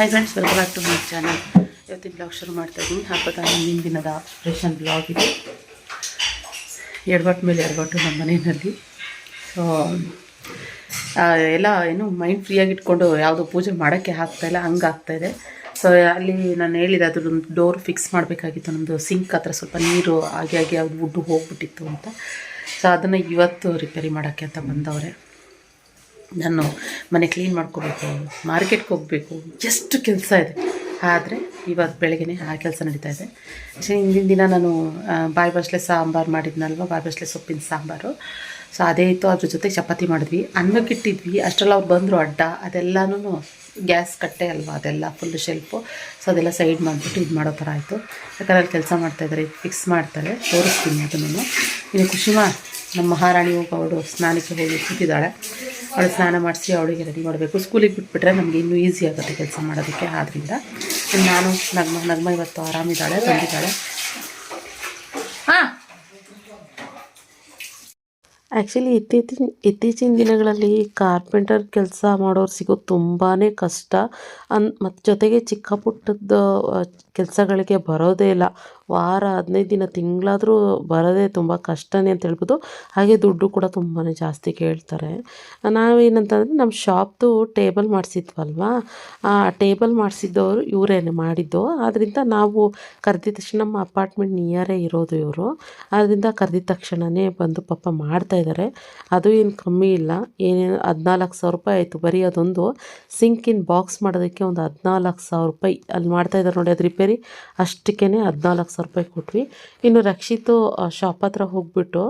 Hi friends welcome back to my channel ಇವತ್ತಿನ blog ಶುರು ಮಾಡ್ತಾ ಇದ್ದೀನಿ ಹಬ್ಬದ ಹಿಂದಿನ ದಿನದ ಫ್ರೆಷನ್ ಬ್ಲಾಗ್ ಇದು. ಎಡವಟ್ಟು ಮೇಲೆ ಎಡವಟ್ಟು ನಮ್ಮ ಮನೆಯಲ್ಲಿ. ಸೊ ಎಲ್ಲ ಏನು ಮೈಂಡ್ ಫ್ರೀಯಾಗಿ ಇಟ್ಕೊಂಡು ಯಾವುದೋ ಪೂಜೆ ಮಾಡೋಕ್ಕೆ ಆಗ್ತಾಯಿಲ್ಲ ಹಂಗೆ ಆಗ್ತಾಯಿದೆ ಸೊ ಅಲ್ಲಿ ನಾನು ಹೇಳಿದೆ ಅದ್ರದ್ದು ಡೋರ್ ಫಿಕ್ಸ್ ಮಾಡಬೇಕಾಗಿತ್ತು. ನಮ್ಮದು ಸಿಂಕ್ ಹತ್ರ ಸ್ವಲ್ಪ ನೀರು ಆಗಿ ಆಗಿ ಅದು ಉಡ್ಡು ಹೋಗ್ಬಿಟ್ಟಿತ್ತು ಅಂತ. ಸೊ ಅದನ್ನು ಇವತ್ತು ರಿಪೇರಿ ಮಾಡೋಕ್ಕೆ ಅಂತ ಬಂದವ್ರೆ. ನಾನು ಮನೆ ಕ್ಲೀನ್ ಮಾಡ್ಕೋಬೇಕು ಮಾರ್ಕೆಟ್ಗೆ ಹೋಗಬೇಕು, ಎಷ್ಟು ಕೆಲಸ ಇದೆ. ಆದರೆ ಇವತ್ತು ಬೆಳಗ್ಗೆ ಆ ಕೆಲಸ ನಡೀತಾ ಇದೆ. ಹಿಂದಿನ ದಿನ ನಾನು ಬಾಯಿ ಬಸ್ಲೆ ಸಾಂಬಾರು ಮಾಡಿದ್ನಲ್ವ? ಬಾಯಿ ಬಸ್ಲೆ ಸೊಪ್ಪಿನ ಸಾಂಬಾರು. ಸೊ ಅದೇ ಇತ್ತು. ಅದ್ರ ಜೊತೆ ಚಪಾತಿ ಮಾಡಿದ್ವಿ. ಅನ್ನಕ್ಕಿಟ್ಟಿದ್ವಿ. ಅಷ್ಟರಲ್ಲಿ ಅವ್ರು ಬಂದರು ಅಡ್ಡ. ಅದೆಲ್ಲನೂ ಗ್ಯಾಸ್ ಕಟ್ಟೆ ಅಲ್ವಾ ಅದೆಲ್ಲ ಫುಲ್ ಶೆಲ್ಫು ಸೊ ಅದೆಲ್ಲ ಸೈಡ್ ಮಾಡಿಬಿಟ್ಟು ಇದು ಮಾಡೋ ಥರ ಆಯಿತು. ಯಾಕಂದ್ರೆ ಅಲ್ಲಿ ಕೆಲಸ ಮಾಡ್ತಾಯಿದ್ದಾರೆ ಫಿಕ್ಸ್ ಮಾಡ್ತಾರೆ. ತೋರಿಸ್ತೀನಿ ಅದನ್ನು ಇನ್ನು ಖುಷಿಮಾ ನಮ್ಮ ಮಹಾರಾಣಿ ಹೋಗಿ ಅವಳು ಸ್ನಾನಕ್ಕೆ ಹೋಗಿ ಕೂತಿದ್ದಾಳೆ. ಅವಳು ಸ್ನಾನ ಮಾಡಿಸಿ ಅವಳಿಗೆ ರೆಡಿ ಮಾಡಬೇಕು. ಸ್ಕೂಲಿಗೆ ಬಿಟ್ಬಿಟ್ರೆ ನಮಗೆ ಇನ್ನೂ ಈಸಿ ಆಗುತ್ತೆ ಕೆಲಸ ಮಾಡೋದಕ್ಕೆ. ಆದ್ದರಿಂದ ನಾನು ನಗ್ಮ ನಗ್ಮ ಇವತ್ತು ಆರಾಮಿದ್ದಾಳೆ, ಬಂದಿದ್ದಾಳೆ. ಆ್ಯಕ್ಚುಲಿ ಇತ್ತೀಚಿನ ಇತ್ತೀಚಿನ ದಿನಗಳಲ್ಲಿ ಕಾರ್ಪೆಂಟರ್ ಕೆಲಸ ಮಾಡೋರು ಸಿಗೋದು ತುಂಬಾ ಕಷ್ಟ. ಅನ್ ಮತ್ತು ಜೊತೆಗೆ ಚಿಕ್ಕ ಪುಟ್ಟದ್ದು ಕೆಲಸಗಳಿಗೆ ಬರೋದೇ ಇಲ್ಲ. ವಾರ ಹದಿನೈದು ದಿನ ತಿಂಗಳಾದರೂ ಬರೋದೇ ತುಂಬ ಕಷ್ಟನೇ ಅಂತ ಹೇಳ್ಬೋದು. ಹಾಗೆ ದುಡ್ಡು ಕೂಡ ತುಂಬಾ ಜಾಸ್ತಿ ಕೇಳ್ತಾರೆ. ನಾವೇನಂತಂದರೆ ನಮ್ಮ ಶಾಪ್ದು ಟೇಬಲ್ ಮಾಡಿಸಿದ್ವಲ್ವಾ? ಆ ಟೇಬಲ್ ಮಾಡಿಸಿದ್ದವರು ಇವರೇನೆ ಮಾಡಿದ್ದು. ಆದ್ದರಿಂದ ನಾವು ಕರೆದಿದ ತಕ್ಷಣ ನಮ್ಮ ಅಪಾರ್ಟ್ಮೆಂಟ್ ನಿಯರೇ ಇರೋದು ಇವರು. ಆದ್ದರಿಂದ ಕರೆದಿದ ತಕ್ಷಣವೇ ಬಂದು ಪಾಪ ಮಾಡ್ತಾ ಇದ್ದಾರೆ ಅದು ಏನು ಕಮ್ಮಿ ಇಲ್ಲ. ಏನೇನು ಹದಿನಾಲ್ಕು ಸಾವಿರ ರೂಪಾಯಿ ಆಯಿತು. ಬರೀ ಅದೊಂದು ಸಿಂಕಿನ ಬಾಕ್ಸ್ ಮಾಡೋದಕ್ಕೆ ಒಂದು ಹದಿನಾಲ್ಕು ಸಾವಿರ ರೂಪಾಯಿ ಅಲ್ಲಿ ಮಾಡ್ತಾ ಇದ್ದಾರೆ ನೋಡಿ. ಅದು ರಿಪೇರಿ ಅಷ್ಟಕ್ಕೇ ಹದಿನಾಲ್ಕು ಸಾವಿರ ರೂಪಾಯಿ ಕೊಟ್ವಿ. ಇನ್ನು ರಕ್ಷಿತು ಶಾಪ್ ಹತ್ರ ಹೋಗ್ಬಿಟ್ಟು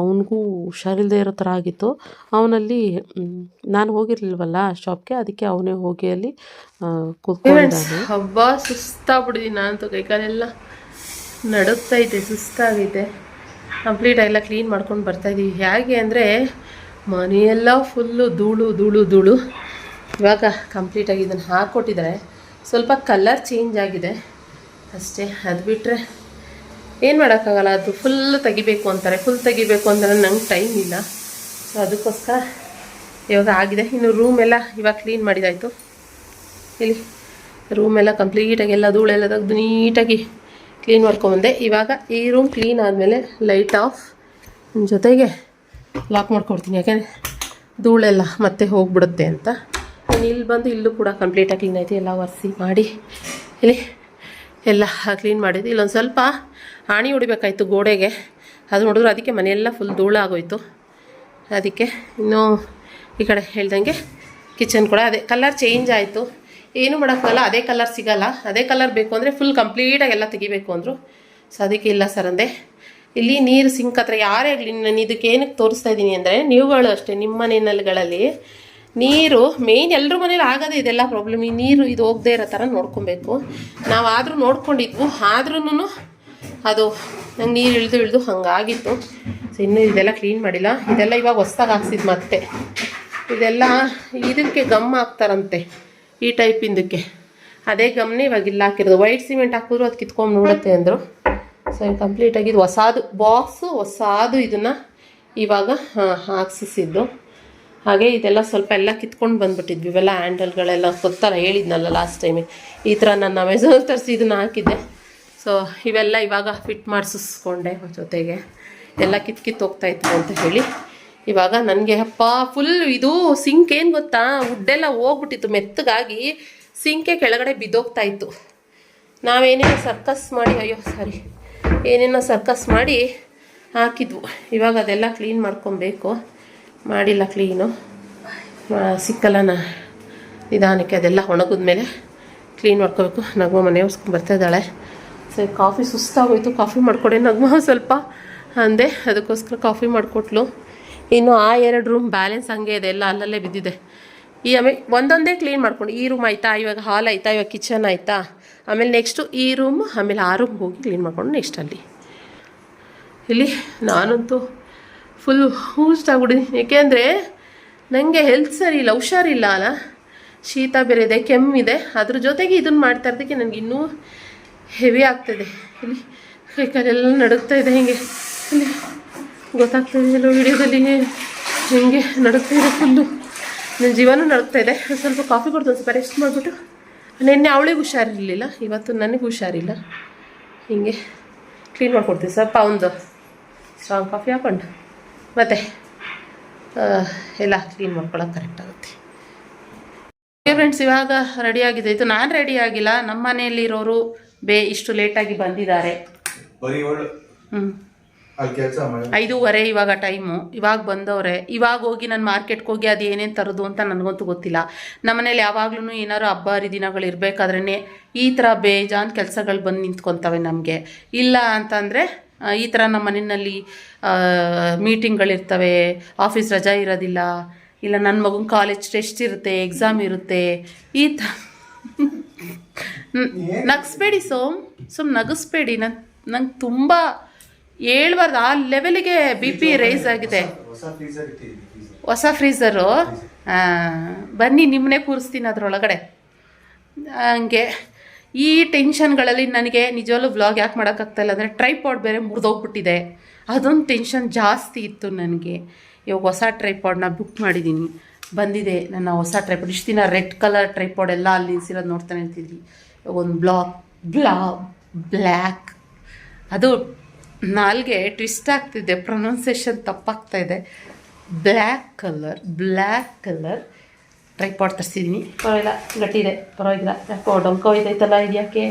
ಅವನಿಗೂ ಹುಷಾರಿಲ್ಲದೆ ಇರೋ ಥರ ಆಗಿತ್ತು. ಅವನಲ್ಲಿ ನಾನು ಹೋಗಿರ್ಲಿಲ್ವಲ್ಲ ಶಾಪ್ಗೆ ಅದಕ್ಕೆ ಅವನೇ ಹೋಗಿ ಅಲ್ಲಿ ಕೂತ್ಕೊಂಡಿದ್ದಾನೆ. ಹಬ್ಬ ಸುಸ್ತಾಗ್ಬಿಟ್ಟಿದ್ದೀನಿ ನಾನಂತೂ, ಕೈಕಾಲೆಲ್ಲ ನಡುಗ್ತೈತೆ ಸುಸ್ತಾಗೈತೆ ಕಂಪ್ಲೀಟ್ ಎಲ್ಲ ಕ್ಲೀನ್ ಮಾಡ್ಕೊಂಡು ಬರ್ತಾಯಿದ್ದೀವಿ ಹೇಗೆ ಅಂದರೆ, ಮನೆಯೆಲ್ಲ ಫುಲ್ಲು ಧೂಳು ಧೂಳು ಧೂಳು. ಇವಾಗ ಕಂಪ್ಲೀಟಾಗಿ ಇದನ್ನು ಹಾಕ್ಕೊಟ್ಟಿದ್ದಾರೆ ಸ್ವಲ್ಪ ಕಲರ್ ಚೇಂಜ್ ಆಗಿದೆ. ಅಷ್ಟೇ, ಅದು ಬಿಟ್ಟರೆ ಏನು ಮಾಡೋಕ್ಕಾಗಲ್ಲ, ಅದು ಫುಲ್ ತೆಗಿಬೇಕು ಅಂತಾರೆ. ಫುಲ್ ತೆಗಿಬೇಕು ಅಂದರೆ ನಂಗೆ ಟೈಮ್ ಇಲ್ಲ. ಸೊ ಅದಕ್ಕೋಸ್ಕರ ಇವಾಗ ಆಗಿದೆ. ಇನ್ನು ರೂಮೆಲ್ಲ ಇವಾಗ ಕ್ಲೀನ್ ಮಾಡಿದಾಯಿತು. ಇಲ್ಲಿ ರೂಮೆಲ್ಲ ಕಂಪ್ಲೀಟಾಗಿ ಎಲ್ಲ ಧೂಳೆಲ್ಲ ತೆಗೆದು ನೀಟಾಗಿ ಕ್ಲೀನ್ ಮಾಡ್ಕೊಂಬಂದೆ ಇವಾಗ ಈ ರೂಮ್ ಕ್ಲೀನ್ ಆದಮೇಲೆ ಲೈಟ್ ಆಫ್ ಜೊತೆಗೆ ಲಾಕ್ ಮಾಡ್ಕೊಡ್ತೀನಿ. ಯಾಕೆಂದರೆ ಧೂಳೆಲ್ಲ ಮತ್ತೆ ಹೋಗ್ಬಿಡುತ್ತೆ ಅಂತ. ಇಲ್ಲಿ ಬಂದು ಇಲ್ಲೂ ಕೂಡ ಕಂಪ್ಲೀಟಾಗಿ ಕ್ಲೀನ್ ಆಯಿತು. ಎಲ್ಲ ಒರೆಸಿ ಮಾಡಿ. ಇಲ್ಲಿ ಎಲ್ಲ ಕ್ಲೀನ್ ಮಾಡಿದ್ದು. ಇಲ್ಲೊಂದು ಸ್ವಲ್ಪ ಆಣಿ ಹೊಡಿಬೇಕಾಯ್ತು ಗೋಡೆಗೆ. ಅದು ನೋಡಿದ್ರೆ ಅದಕ್ಕೆ ಮನೆಯೆಲ್ಲ ಫುಲ್ ಧೂಳಾಗೋಯ್ತು ಅದಕ್ಕೆ ಇನ್ನೂ ಈ ಕಡೆ ಹೇಳ್ದಂಗೆ ಕಿಚನ್ ಕೂಡ ಅದೇ ಕಲರ್ ಚೇಂಜ್ ಆಯಿತು. ಏನು ಮಾಡೋಕ್ಕಲ್ಲ ಅದೇ ಕಲರ್ ಸಿಗಲ್ಲ. ಅದೇ ಕಲರ್ ಬೇಕು ಅಂದರೆ ಫುಲ್ ಕಂಪ್ಲೀಟಾಗಿ ಎಲ್ಲ ತೆಗಿಬೇಕು ಅಂದರು. ಸೊ ಅದಕ್ಕೆ ಇಲ್ಲ ಸರ್ ಅಂದೆ. ಇಲ್ಲಿ ನೀರು ಸಿಂಕ್ ಹತ್ರ ಯಾರೇ ಆಗಲಿ ನಾನು ಇದಕ್ಕೆ ಏನಕ್ಕೆ ತೋರಿಸ್ತಾ ಇದ್ದೀನಿ ಅಂದರೆ, ನೀವುಗಳು ಅಷ್ಟೇ, ನಿಮ್ಮ ಮನೆಯಲ್ಲಿ ನೀರು ಮೇಯ್ನ್ ಎಲ್ಲರ ಮನೇಲಿ ಆಗೋದೇ ಇದೆಲ್ಲ ಪ್ರಾಬ್ಲಮ್ ಈ ನೀರು ಇದು ಹೋಗದೇ ಇರೋ ಥರ ನೋಡ್ಕೊಬೇಕು. ನಾವು ಆದರೂ ನೋಡ್ಕೊಂಡಿದ್ವು ಆದ್ರೂ ಅದು ನಂಗೆ ನೀರು ಇಳಿದು ಇಳಿದು ಹಂಗಾಗಿತ್ತು. ಸೊ ಇನ್ನೂ ಇದೆಲ್ಲ ಕ್ಲೀನ್ ಮಾಡಿಲ್ಲ. ಇದೆಲ್ಲ ಇವಾಗ ಹೊಸ್ದಾಗಿ ಹಾಕ್ಸಿದ್ ಮತ್ತೆ. ಇದೆಲ್ಲ ಇದಕ್ಕೆ ಗಮ್ ಹಾಕ್ತಾರಂತೆ, ಈ ಟೈಪಿಂದಕ್ಕೆ ಅದೇ ಗಮ್ನೇ ಇವಾಗ ಇಲ್ಲ ಹಾಕಿರೋದು. ವೈಟ್ ಸಿಮೆಂಟ್ ಹಾಕಿದ್ರು ಅದು ಕಿತ್ಕೊಂಡು ನೋಡುತ್ತೆ ಅಂದರು. ಸೊ ಕಂಪ್ಲೀಟಾಗಿ ಇದು ಹೊಸಾದು ಬಾಕ್ಸು ಹೊಸಾದು ಇದನ್ನು ಇವಾಗ ಹಾಕ್ಸಿಸಿದ್ದು. ಹಾಗೆ ಇದೆಲ್ಲ ಸ್ವಲ್ಪ ಎಲ್ಲ ಕಿತ್ಕೊಂಡು ಬಂದ್ಬಿಟ್ಟಿದ್ವಿ. ಇವೆಲ್ಲ ಹ್ಯಾಂಡಲ್ಗಳೆಲ್ಲ ಗೊತ್ತಲ್ಲ, ಹೇಳಿದ್ನಲ್ಲ ಲಾಸ್ಟ್ ಟೈಮ್ ಈ ಥರ ನಾನು ಅಮೆಝಾನ್ ತರಿಸಿ ಇದನ್ನು ಹಾಕಿದ್ದೆ. ಸೊ ಇವೆಲ್ಲ ಇವಾಗ ಫಿಟ್ ಮಾಡಿಸಿಸ್ಕೊಂಡೆ ಜೊತೆಗೆ. ಎಲ್ಲ ಕಿತ್ ಕಿತ್ತು ಹೋಗ್ತಾ ಇತ್ತು ಅಂತ ಹೇಳಿ. ಇವಾಗ ನನಗೆ ಅಪ್ಪ ಫುಲ್ ಇದು ಸಿಂಕ್ ಏನು ಗೊತ್ತಾ? ಉಡ್ಡೆಲ್ಲ ಹೋಗ್ಬಿಟ್ಟಿತ್ತು. ಮೆತ್ತಗಾಗಿ ಸಿಂಕೆ ಕೆಳಗಡೆ ಬಿದ್ದೋಗ್ತಾ ಇತ್ತು. ನಾವೇನೇನೋ ಸರ್ಕಸ್ ಮಾಡಿ, ಅಯ್ಯೋ ಸಾರಿ ಏನೇನೋ ಸರ್ಕಸ್ ಮಾಡಿ ಹಾಕಿದ್ವು. ಇವಾಗ ಅದೆಲ್ಲ ಕ್ಲೀನ್ ಮಾಡ್ಕೊಬೇಕು. ಮಾಡಿಲ್ಲ ಕ್ಲೀನು ಸಿಕ್ಕಲ್ಲ ನಿಧಾನಕ್ಕೆ ಅದೆಲ್ಲ ಒಣಗಿದ್ಮೇಲೆ ಕ್ಲೀನ್ ಮಾಡ್ಕೋಬೇಕು. ನಗ್ಮ ಮನೆ ಬರ್ತಾ ಇದ್ದಾಳೆ. ಸರಿ ಕಾಫಿ ಸುಸ್ತಾಗೋಯ್ತು. ಕಾಫಿ ಮಾಡಿಕೊಡಿ. ನಗ್ಮ ಸ್ವಲ್ಪ ಅಂದೆ. ಅದಕ್ಕೋಸ್ಕರ ಕಾಫಿ ಮಾಡಿಕೊಟ್ಲು. ಇನ್ನು ಆ ಎರಡು ರೂಮ್ ಬ್ಯಾಲೆನ್ಸ್ ಹಂಗೆ ಇದೆ. ಎಲ್ಲ ಅಲ್ಲಲ್ಲೇ ಬಿದ್ದಿದೆ. ಈ ಆಮೇಲೆ ಒಂದೊಂದೇ ಕ್ಲೀನ್ ಮಾಡ್ಕೊಂಡು. ಈ ರೂಮ್ ಆಯಿತಾ? ಇವಾಗ ಹಾಲ್ ಆಯಿತಾ? ಇವಾಗ ಕಿಚನ್ ಆಯಿತಾ? ಆಮೇಲೆ ನೆಕ್ಸ್ಟು ಈ ರೂಮ್ ಆಮೇಲೆ ಆ ರೂಮ್ ಹೋಗಿ ಕ್ಲೀನ್ ಮಾಡ್ಕೊಂಡು ನೆಕ್ಸ್ಟ್ ಅಲ್ಲಿ. ಇಲ್ಲಿ ನಾನಂತೂ ಫುಲ್ ಹೂಸ್ಟ್ ಆಗ್ಬಿಟ್ಟಿದ್ದೀನಿ ಏಕೆಂದರೆ ನನಗೆ ಹೆಲ್ತ್ ಸರಿ ಇಲ್ಲ, ಹುಷಾರಿಲ್ಲ ಅಲ್ಲ. ಶೀತ ಬೇರೆ ಇದೆ ಕೆಮ್ಮಿದೆ. ಅದ್ರ ಜೊತೆಗೆ ಇದನ್ನು ಮಾಡ್ತಾ ಇರೋದಕ್ಕೆ ನನಗೆ ಇನ್ನೂ ಹೆವಿ ಆಗ್ತದೆ. ಇಲ್ಲಿ ಕೈ ಕಾಲೆಲ್ಲ ನಡುಗ್ತಾ ಇದೆ ಹೀಗೆ. ಇಲ್ಲಿ ಗೊತ್ತಾಗ್ತಾ ಎಲ್ಲೋ ವಿಡಿಯೋದಲ್ಲಿ ಹಿಂಗೆ ನಡುಗ್ತಾ ಇದೆ ಫುಲ್ಲು. ನನ್ನ ಜೀವನ ನಡುಗ್ತಾ ಇದೆ. ಸ್ವಲ್ಪ ಕಾಫಿ ಕೊಡ್ತು ಸ್ವಲ್ಪ ರೆಸ್ಟ್ ಮಾಡಿಬಿಟ್ಟು. ನಿನ್ನೆ ಅವಳಿಗೆ ಹುಷಾರಿರಲಿಲ್ಲ. ಇವತ್ತು ನನಗೆ ಹುಷಾರಿಲ್ಲ. ಹೀಗೆ ಕ್ಲೀನ್ ಮಾಡಿಕೊಡ್ತೀವಿ ಸ್ವಲ್ಪ ಒಂದು ಸ್ಟ್ರಾಂಗ್ ಕಾಫಿ ಹಾಕೊಂಡು. ಮತ್ತು ಎಲ್ಲ ಕ್ಲೀನ್ ಮಾಡ್ಕೊಳ್ಳೋಕೆ ಕರೆಕ್ಟ್ ಆಗುತ್ತೆ. ಫ್ರೆಂಡ್ಸ್ ಇವಾಗ ರೆಡಿ ಆಗಿದೆ. ಇದು ನಾನು ರೆಡಿ ಆಗಿಲ್ಲ. ನಮ್ಮ ಮನೆಯಲ್ಲಿರೋರು ಬೇ ಇಷ್ಟು ಲೇಟಾಗಿ ಬಂದಿದ್ದಾರೆ. ಹ್ಞೂ ಐದೂವರೆ ಇವಾಗ ಟೈಮು ಇವಾಗ ಬಂದವ್ರೆ. ಇವಾಗ ಹೋಗಿ ನಾನು ಮಾರ್ಕೆಟ್ಗೆ ಹೋಗಿ ಅದು ಏನೇನು ತರೋದು ಅಂತ ನನಗಂತೂ ಗೊತ್ತಿಲ್ಲ. ನಮ್ಮ ಮನೇಲಿ ಯಾವಾಗ್ಲೂ ಏನಾದ್ರು ಹಬ್ಬ ಹರಿದಿನಗಳು ಇರಬೇಕಾದ್ರೇ ಈ ಥರ ಬೇಜಾನ್ ಕೆಲಸಗಳು ಬಂದು ನಿಂತ್ಕೊತವೆ ನಮಗೆ. ಇಲ್ಲ ಅಂತಂದರೆ ಈ ಥರ ನಮ್ಮ ಮನೆಯಲ್ಲಿ ಮೀಟಿಂಗ್ಗಳಿರ್ತವೆ ಆಫೀಸ್ ರಜಾ ಇರೋದಿಲ್ಲ ಇಲ್ಲ ನನ್ನ ಮಗನ ಕಾಲೇಜ್ ಟೆಸ್ಟ್ ಇರುತ್ತೆ ಎಕ್ಸಾಮ್ ಇರುತ್ತೆ ಈ ಥರ ನಗಿಸ್ಬೇಡಿ ಸೋಮ್ ಸುಮ್ ನಗಿಸ್ಬೇಡಿ ನನ್ ನಂಗೆ ತುಂಬ ಹೇಳ್ಬಾರ್ದು ಆ ಲೆವೆಲಿಗೆ ಬಿ ಪಿ ರೈಸ್ ಆಗಿದೆ. ಹೊಸ ಫ್ರೀಸರ್. ಹೊಸ ಬನ್ನಿ ನಿಮ್ಮನ್ನೇ ಕೂರಿಸ್ತೀನಿ ಅದರೊಳಗಡೆ. ಹಂಗೆ. ಈ ಟೆನ್ಷನ್ಗಳಲ್ಲಿ ನನಗೆ ನಿಜವಾಗ್ಲೂ ವ್ಲಾಗ್ ಯಾಕೆ ಮಾಡೋಕ್ಕಾಗ್ತಾಯಿಲ್ಲ ಅಂದರೆ ಟ್ರೈಪಾಡ್ ಬೇರೆ ಮುರಿದೋಗ್ಬಿಟ್ಟಿದೆ. ಅದೊಂದು ಟೆನ್ಷನ್ ಜಾಸ್ತಿ ಇತ್ತು ನನಗೆ. ಇವಾಗ ಹೊಸ ಟ್ರೈಪಾಡ್ನ ಬುಕ್ ಮಾಡಿದ್ದೀನಿ ಬಂದಿದೆ ನನ್ನ ಹೊಸ ಟ್ರೈಪಾಡ್ ಇಷ್ಟು ದಿನ ರೆಡ್ ಕಲರ್ ಟ್ರೈಪಾಡ್ ಎಲ್ಲ ಅಲ್ಲಿ ನಿಲ್ಸಿರೋದು ನೋಡ್ತಾನೆ ಇರ್ತಿದ್ವಿ. ಒಂದು ಬ್ಲಾಕ್ ಬ್ಲಾ ಬ್ಲ್ಯಾಕ್ ಅದು ನಾಲ್ಗೆ ಟ್ವಿಸ್ಟ್ ಆಗ್ತಿದೆ ಪ್ರೊನೌನ್ಸೇಷನ್ ತಪ್ಪಾಗ್ತಾ ಇದೆ. Black colour black colour tripod ತರಿಸಿದ್ದೀನಿ ಪರವಾಗಿಲ್ಲ ಗಟ್ಟಿ ಇದೆ ಪರವಾಗಿಲ್ಲ. ಯಾಕೋ ಡೊಂಕೋ ಇದೈತಲ್ಲ ಇದ್ಯಾಕೆ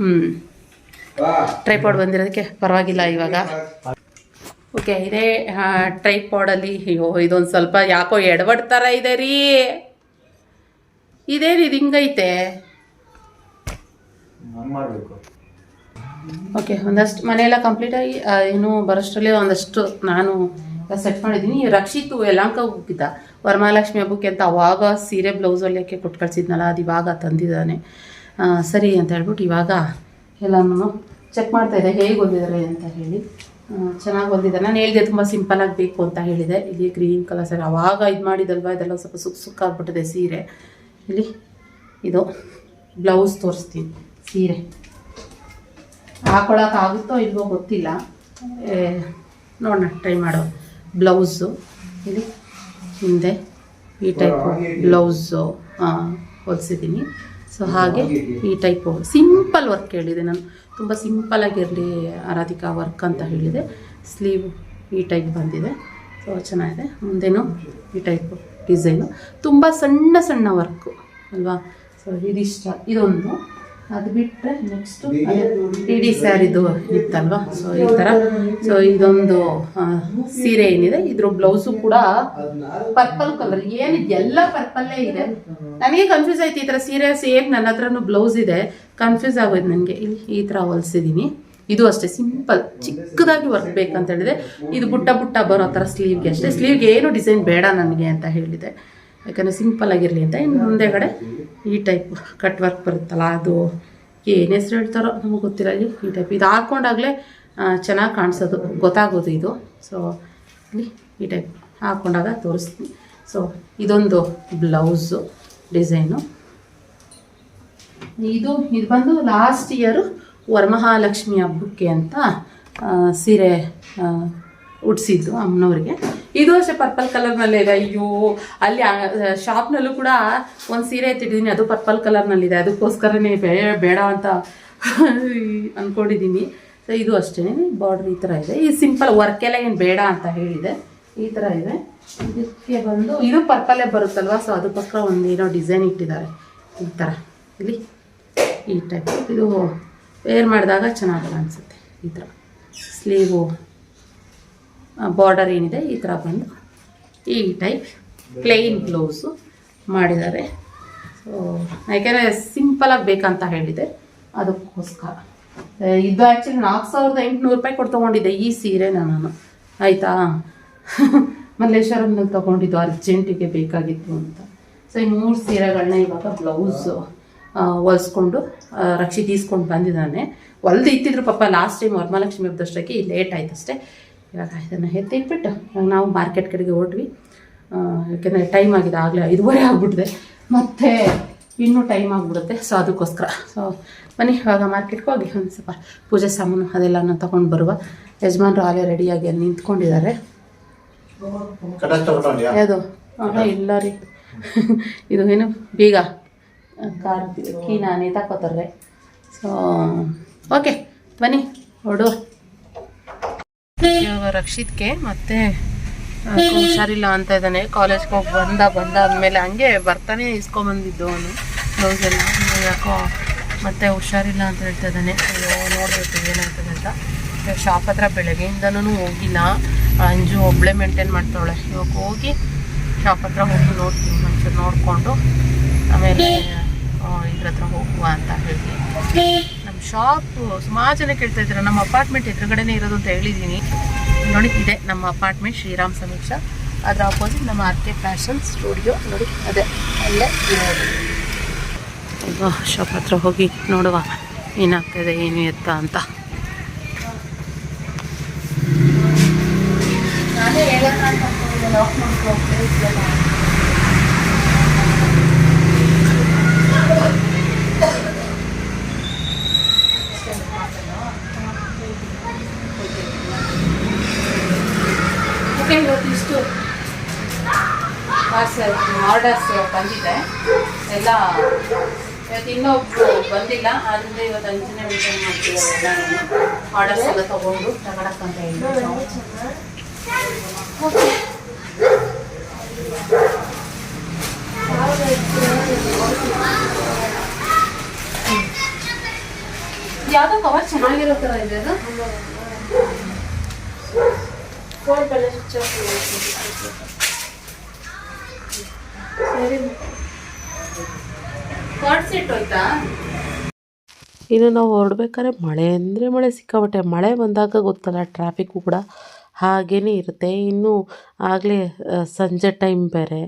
ಹ್ಞೂ ಟ್ರೈಪಾಡ್ ಬಂದಿರೋದಕ್ಕೆ ಪರವಾಗಿಲ್ಲ ಇವಾಗ. ಓಕೆ ಇದೇ ಟ್ರೈಪಾಡಲ್ಲಿ ಅಯ್ಯೋ ಇದೊಂದು ಸ್ವಲ್ಪ ಯಾಕೋ ಎಡವಡ್ ಥರ ಇದೆ ರೀ. ಇದೇನು ಇದು ಹಿಂಗೈತೆ. ಓಕೆ ಒಂದಷ್ಟು ಮನೆಯೆಲ್ಲ ಕಂಪ್ಲೀಟಾಗಿ ಏನು ಬರೋಷ್ಟರಲ್ಲಿ ಒಂದಷ್ಟು ನಾನು ಸೆಟ್ ಮಾಡಿದ್ದೀನಿ. ರಕ್ಷಿತು ಯಲಾಂಕ ಹೋಗಿದ್ದ ವರಮಹಾಲಕ್ಷ್ಮಿ ಹಬ್ಬಕ್ಕೆ ಅಂತ ಅವಾಗ ಸೀರೆ ಬ್ಲೌಸ್ ಹೊಲಿಯೋಕ್ಕೆ ಕೊಟ್ಟು ಕಳಿಸಿದ್ನಲ್ಲ? ಅದು ಇವಾಗ ತಂದಿದ್ದಾನೆ. ಸರಿ ಅಂತ ಹೇಳ್ಬಿಟ್ಟು ಇವಾಗ ಎಲ್ಲನೂ ಚೆಕ್ ಮಾಡ್ತಾ ಇದ್ದೆ ಹೇಗೆ ಹೊಲಿದಾರೆ ಅಂತ ಹೇಳಿ. ಚೆನ್ನಾಗಿ ಹೊಲಿದೆ ನಾನು ಹೇಳಿದೆ ತುಂಬ ಸಿಂಪಲಾಗಿ ಬೇಕು ಅಂತ ಹೇಳಿದೆ. ಇಲ್ಲಿ ಗ್ರೀನ್ ಕಲರ್ ಸರಿ. ಅವಾಗ ಇದು ಮಾಡಿದಲ್ವ? ಇದೆಲ್ಲ ಸ್ವಲ್ಪ ಸುಖ ಸುಕ್ಕಾಗ್ಬಿಟ್ಟಿದೆ ಸೀರೆ. ಇಲ್ಲಿ ಇದು ಬ್ಲೌಸ್ ತೋರಿಸ್ತೀನಿ ಸೀರೆ. ಹಾಕೊಳಕ್ಕಾಗುತ್ತೋ ಇಲ್ವೋ ಗೊತ್ತಿಲ್ಲ. ನೋಡೋಣ ಟ್ರೈ ಮಾಡೋ ಬ್ಲೌಸು. ಇಲ್ಲಿ ಹಿಂದೆ ಈ ಟೈಪು ಬ್ಲೌಸು ಹೊಲಿಸಿದ್ದೀನಿ. ಸೊ ಹಾಗೆ ಈ ಟೈಪು ಸಿಂಪಲ್ ವರ್ಕ್ ಹೇಳಿದೆ ನಾನು. ತುಂಬ ಸಿಂಪಲಾಗಿರಲಿ ಆರಾಧಿಕಾ ವರ್ಕ್ ಅಂತ ಹೇಳಿದೆ. ಸ್ಲೀವ್ ಈ ಟೈಪ್ ಬಂದಿದೆ. ಸೊ ಚೆನ್ನಾಗಿದೆ. ಮುಂದೇನು ಈ ಟೈಪು ಡಿಸೈನು ತುಂಬ ಸಣ್ಣ ಸಣ್ಣ ವರ್ಕು ಅಲ್ವಾ? ಸೊ ಇದಿಷ್ಟ ಇದೊಂದು. ಅದು ಬಿಟ್ಟರೆ ನೆಕ್ಸ್ಟು ಇಡೀ ಸ್ಯಾರಿದು ಇತ್ತಲ್ವಾ? ಸೊ ಈ ಥರ ಸೊ ಇದೊಂದು ಸೀರೆ ಏನಿದೆ. ಇದ್ರ ಬ್ಲೌಸು ಕೂಡ ಪರ್ಪಲ್ ಕಲರ್ ಏನಿದೆ ಎಲ್ಲ ಪರ್ಪಲ್ಲೇ ಇದೆ. ನನಗೆ ಕನ್ಫ್ಯೂಸ್ ಆಯ್ತು ಈ ಥರ ಸೀರೆ ಸೇಮ್ ನನ್ನ ಹತ್ರನೂ ಬ್ಲೌಸ್ ಇದೆ. ಕನ್ಫ್ಯೂಸ್ ಆಗೋಯ್ತು ನನಗೆ. ಇಲ್ಲಿ ಈ ಥರ ಹೊಲಿಸಿದ್ದೀನಿ ಇದು ಅಷ್ಟೇ ಸಿಂಪಲ್ ಚಿಕ್ಕದಾಗಿ ವರ್ಕ್ ಬೇಕಂತ ಹೇಳಿದೆ ಇದು ಬುಟ್ಟ ಬುಟ್ಟ ಬರೋ ಥರ ಸ್ಲೀವ್ಗೆ ಅಷ್ಟೇ. ಸ್ಲೀವ್ಗೆ ಏನು ಡಿಸೈನ್ ಬೇಡ ನನಗೆ ಅಂತ ಹೇಳಿದೆ. ಯಾಕಂದರೆ ಸಿಂಪಲ್ ಆಗಿರಲಿ ಅಂತ ಇನ್ನು ಮುಂದೆಗಡೆ ಈ ಟೈಪ್ ಕಟ್ ವರ್ಕ್ ಬರುತ್ತಲ್ಲ, ಅದು ಏನು ಹೆಸ್ರು ಹೇಳ್ತಾರೋ ನಮಗೆ ಗೊತ್ತಿಲ್ಲ ಈ ಟೈಪ್ ಇದು ಹಾಕ್ಕೊಂಡಾಗಲೇ ಚೆನ್ನಾಗಿ ಕಾಣಿಸೋದು, ಗೊತ್ತಾಗೋದು ಇದು. ಸೊ ಇಲ್ಲಿ ಈ ಟೈಪ್ ಹಾಕ್ಕೊಂಡಾಗ ತೋರಿಸ್ತೀನಿ. ಸೊ ಇದೊಂದು ಬ್ಲೌಸು ಡಿಸೈನು ಇದು ಇದು ಬಂದು ಲಾಸ್ಟ್ ಇಯರು ವರಮಹಾಲಕ್ಷ್ಮಿ ಹಬ್ಬಕ್ಕೆ ಅಂತ ಸೀರೆ ಉಡ್ಸಿದ್ದು ಅಮ್ಮನವ್ರಿಗೆ. ಇದು ಅಷ್ಟೇ ಪರ್ಪಲ್ ಕಲರ್ನಲ್ಲೇ ಇದೆ. ಅಯ್ಯೋ, ಅಲ್ಲಿ ಶಾಪ್ನಲ್ಲೂ ಕೂಡ ಒಂದು ಸೀರೆ ಎತ್ತಿಟ್ಟಿದ್ದೀನಿ ಅದು ಪರ್ಪಲ್ ಕಲರ್ನಲ್ಲಿದೆ ಅದಕ್ಕೋಸ್ಕರನೇ ಬೇ, ಬೇಡ ಅಂತ ಅಂದ್ಕೊಂಡಿದ್ದೀನಿ ಸೊ ಇದು ಅಷ್ಟೇ. ಬಾರ್ಡ್ರ್ ಈ ಥರ ಇದೆ. ಈ ಸಿಂಪಲ್ ವರ್ಕೆಲ್ಲ ಏನು ಬೇಡ ಅಂತ ಹೇಳಿದೆ. ಈ ಥರ ಇದೆ. ಇದಕ್ಕೆ ಬಂದು ಇದು ಪರ್ಪಲ್ಲೇ ಬರುತ್ತಲ್ವಾ? ಸೊ ಅದಕ್ಕೋಸ್ಕರ ಒಂದು ಏನೋ ಡಿಸೈನ್ ಇಟ್ಟಿದ್ದಾರೆ. ಈ ಥರ ಇಲ್ಲಿ, ಈ ಟೈಪ್ ಇದು ವೇರ್ ಮಾಡಿದಾಗ ಚೆನ್ನಾಗಲ್ಲ ಅನಿಸುತ್ತೆ. ಈ ಥರ ಸ್ಲೀವು ಬಾರ್ಡರ್ ಏನಿದೆ, ಈ ಥರ ಬಂದು ಈ ಟೈಪ್ ಪ್ಲೇನ್ ಬ್ಲೌಸು ಮಾಡಿದ್ದಾರೆ. ಸೊ ಯಾಕೆಂದರೆ ಸಿಂಪಲಾಗಿ ಬೇಕಂತ ಹೇಳಿದೆ. ಅದಕ್ಕೋಸ್ಕರ. ಇದು ಆ್ಯಕ್ಚುಲಿ ನಾಲ್ಕು ಸಾವಿರದ ಎಂಟುನೂರು ರೂಪಾಯಿ ಕೊಟ್ಟು ತೊಗೊಂಡಿದ್ದೆ ಈ ಸೀರೆನ ನಾನು. ಆಯಿತಾ? ಮಲ್ಲೇಶ್ವರಂನಲ್ಲಿ ತೊಗೊಂಡಿದ್ದು ಅರ್ಜೆಂಟಿಗೆ ಬೇಕಾಗಿತ್ತು ಅಂತ. ಸೊ ಈ ಮೂರು ಸೀರೆಗಳನ್ನ ಇವಾಗ ಬ್ಲೌಸು ಹೊಲಿಸ್ಕೊಂಡು ರಕ್ಷಿ ತೀಸ್ಕೊಂಡು ಬಂದಿದ್ದಾನೆ. ಹೊಲ್ದು ಇತ್ತಿದ್ರು ಪಾಪ ಲಾಸ್ಟ್ ಟೈಮ್ ವರಮಹಾಲಕ್ಷ್ಮಿ ಹಬ್ಬದಷ್ಟಕ್ಕೆ ಲೇಟ್ ಆಯ್ತು ಅಷ್ಟೇ ಇವಾಗ ಇದನ್ನು ಎತ್ತಿಟ್ಬಿಟ್ಟು ಇವಾಗ ನಾವು ಮಾರ್ಕೆಟ್ ಕಡೆಗೆ ಹೊರಟ್ವಿ. ಯಾಕೆಂದರೆ ಟೈಮ್ ಆಗಿದೆ ಆಗಲೇ ಐದುವರೆ ಆಗಿಬಿಟ್ಟಿದೆ. ಮತ್ತು ಇನ್ನೂ ಟೈಮ್ ಆಗಿಬಿಡುತ್ತೆ ಸೊ ಅದಕ್ಕೋಸ್ಕರ. ಸೊ ಬನ್ನಿ ಇವಾಗ ಮಾರ್ಕೆಟ್ಗೆ ಹೋಗಿ ಒಂದು ಸ್ವಲ್ಪ ಪೂಜೆ ಸಾಮಾನು ಅದೆಲ್ಲನ ತೊಗೊಂಡು ಬರುವ. ಯಜಮಾನ್ರು ಆಗಲೇ ರೆಡಿಯಾಗಿ ಅಲ್ಲಿ ನಿಂತ್ಕೊಂಡಿದ್ದಾರೆ. ಯಾವುದು? ಹಾಂ ಇಲ್ಲ ರೀ. ಇದು ಏನು? ಬೀಗ. ಕಾರ್ ಕೀನ ನೇತಾಕೋತಾರೆ ಸೊ ಓಕೆ ಬನ್ನಿ ಹೊಡು ಇವಾಗ ರಕ್ಷಿತ್ಗೆ ಮತ್ತೆ ಹುಷಾರಿಲ್ಲ ಅಂತ ಇದ್ದಾನೆ. ಕಾಲೇಜ್ಗೆ ಹೋಗಿ ಬಂದ ಬಂದ ಆದ್ಮೇಲೆ ಹಂಗೆ ಬರ್ತಾನೆ ಇಸ್ಕೊಂಬಂದಿದ್ದು ಅವನು. ಬ್ಲೌಸ್ ಎಲ್ಲ ಯಾಕೋ ಮತ್ತೆ ಹುಷಾರಿಲ್ಲ ಅಂತ ಹೇಳ್ತಾ ಇದ್ದಾನೆ. ಅಯ್ಯೋ, ನೋಡಬೇಕು ಏನಾಗ್ತದೆ ಅಂತ. ಶಾಪ್ ಹತ್ರ ಬೆಳಗ್ಗೆಯಿಂದನೂ ಹೋಗಿಲ್ಲ. ಅಂಜು ಒಬ್ಬಳೆ ಮೇಂಟೈನ್ ಮಾಡ್ತಾವಳೆ. ಇವಾಗ ಹೋಗಿ ಶಾಪ್ ಹತ್ರ ಹೋಗಿ ನೋಡ್ತೀನಿ ಒಂಚೂರು ನೋಡಿಕೊಂಡು. ಆಮೇಲೆ ಇದ್ರ ಹತ್ರ ಹೋಗುವ ಅಂತ ಹೇಳಿ. ಶಾಪ್ ಸುಮಾರು ಜನ ಕೇಳ್ತಾ ಇದ್ದಾರೆ. ನಮ್ಮ ಅಪಾರ್ಟ್ಮೆಂಟ್ ಎದುರುಗಡೆನೇ ಇರೋದು ಅಂತ ಹೇಳಿದ್ದೀನಿ ನೋಡಿ, ಇದೆ ನಮ್ಮ ಅಪಾರ್ಟ್ಮೆಂಟ್ ಶ್ರೀರಾಮ್ ಸಮೀಕ್ಷಾ. ಅದರ ಆಪೋಸಿಟ್ ನಮ್ಮ ಆರ್ ಕೆ ಫ್ಯಾಷನ್ ಸ್ಟುಡಿಯೋ ನೋಡಿ, ಅದೇ, ಅಲ್ಲೇ ಇರೋದು. ಶಾಪ್ ಹತ್ರ ಹೋಗಿ ನೋಡುವ. ಏನಾಗ್ತದೆ, ಏನು ಎತ್ತ ಅಂತ ನಾನೇ ಹೇಳೋಣ ಅಂತ ಅನ್ಕೊಂಡಿದ್ದೆ, lock ಮಾಡ್ಕೊ, place ಎಲ್ಲ. ಓಕೆ ಇವತ್ತು ಇಷ್ಟು ಪಾರ್ಸಲ್ ಆರ್ಡರ್ಸ್ ಬಂದಿದೆ. ಎಲ್ಲ, ಇವತ್ತು ಇನ್ನೊಬ್ರು ಬಂದಿಲ್ಲ, ಆದ್ರಿಂದ ಇವತ್ತು ಅಂಜನೆ ಎಲ್ಲ ಆರ್ಡರ್ಸ್ ಎಲ್ಲ ತಗೊಂಡು ತಗೊಳಕ್ಕಂತ ಹೇಳಿ ಯಾವುದೋ ಕವರ್ ಚೆನ್ನಾಗಿರೋ ಥರ ಇದೆ ಅದು. ಇನ್ನು ನಾವು ಹೊರಡ್ಬೇಕಾದ್ರೆ ಮಳೆ ಅಂದರೆ ಮಳೆ ಸಿಕ್ಕಾಬಟ್ಟೆ ಮಳೆ ಬಂದಾಗ ಗೊತ್ತಲ್ಲ ಟ್ರಾಫಿಕ್ಕು ಕೂಡ ಹಾಗೇ ಇರುತ್ತೆ. ಇನ್ನು ಆಗಲೇ ಸಂಜೆ ಟೈಮ್ ಬೇರೆ.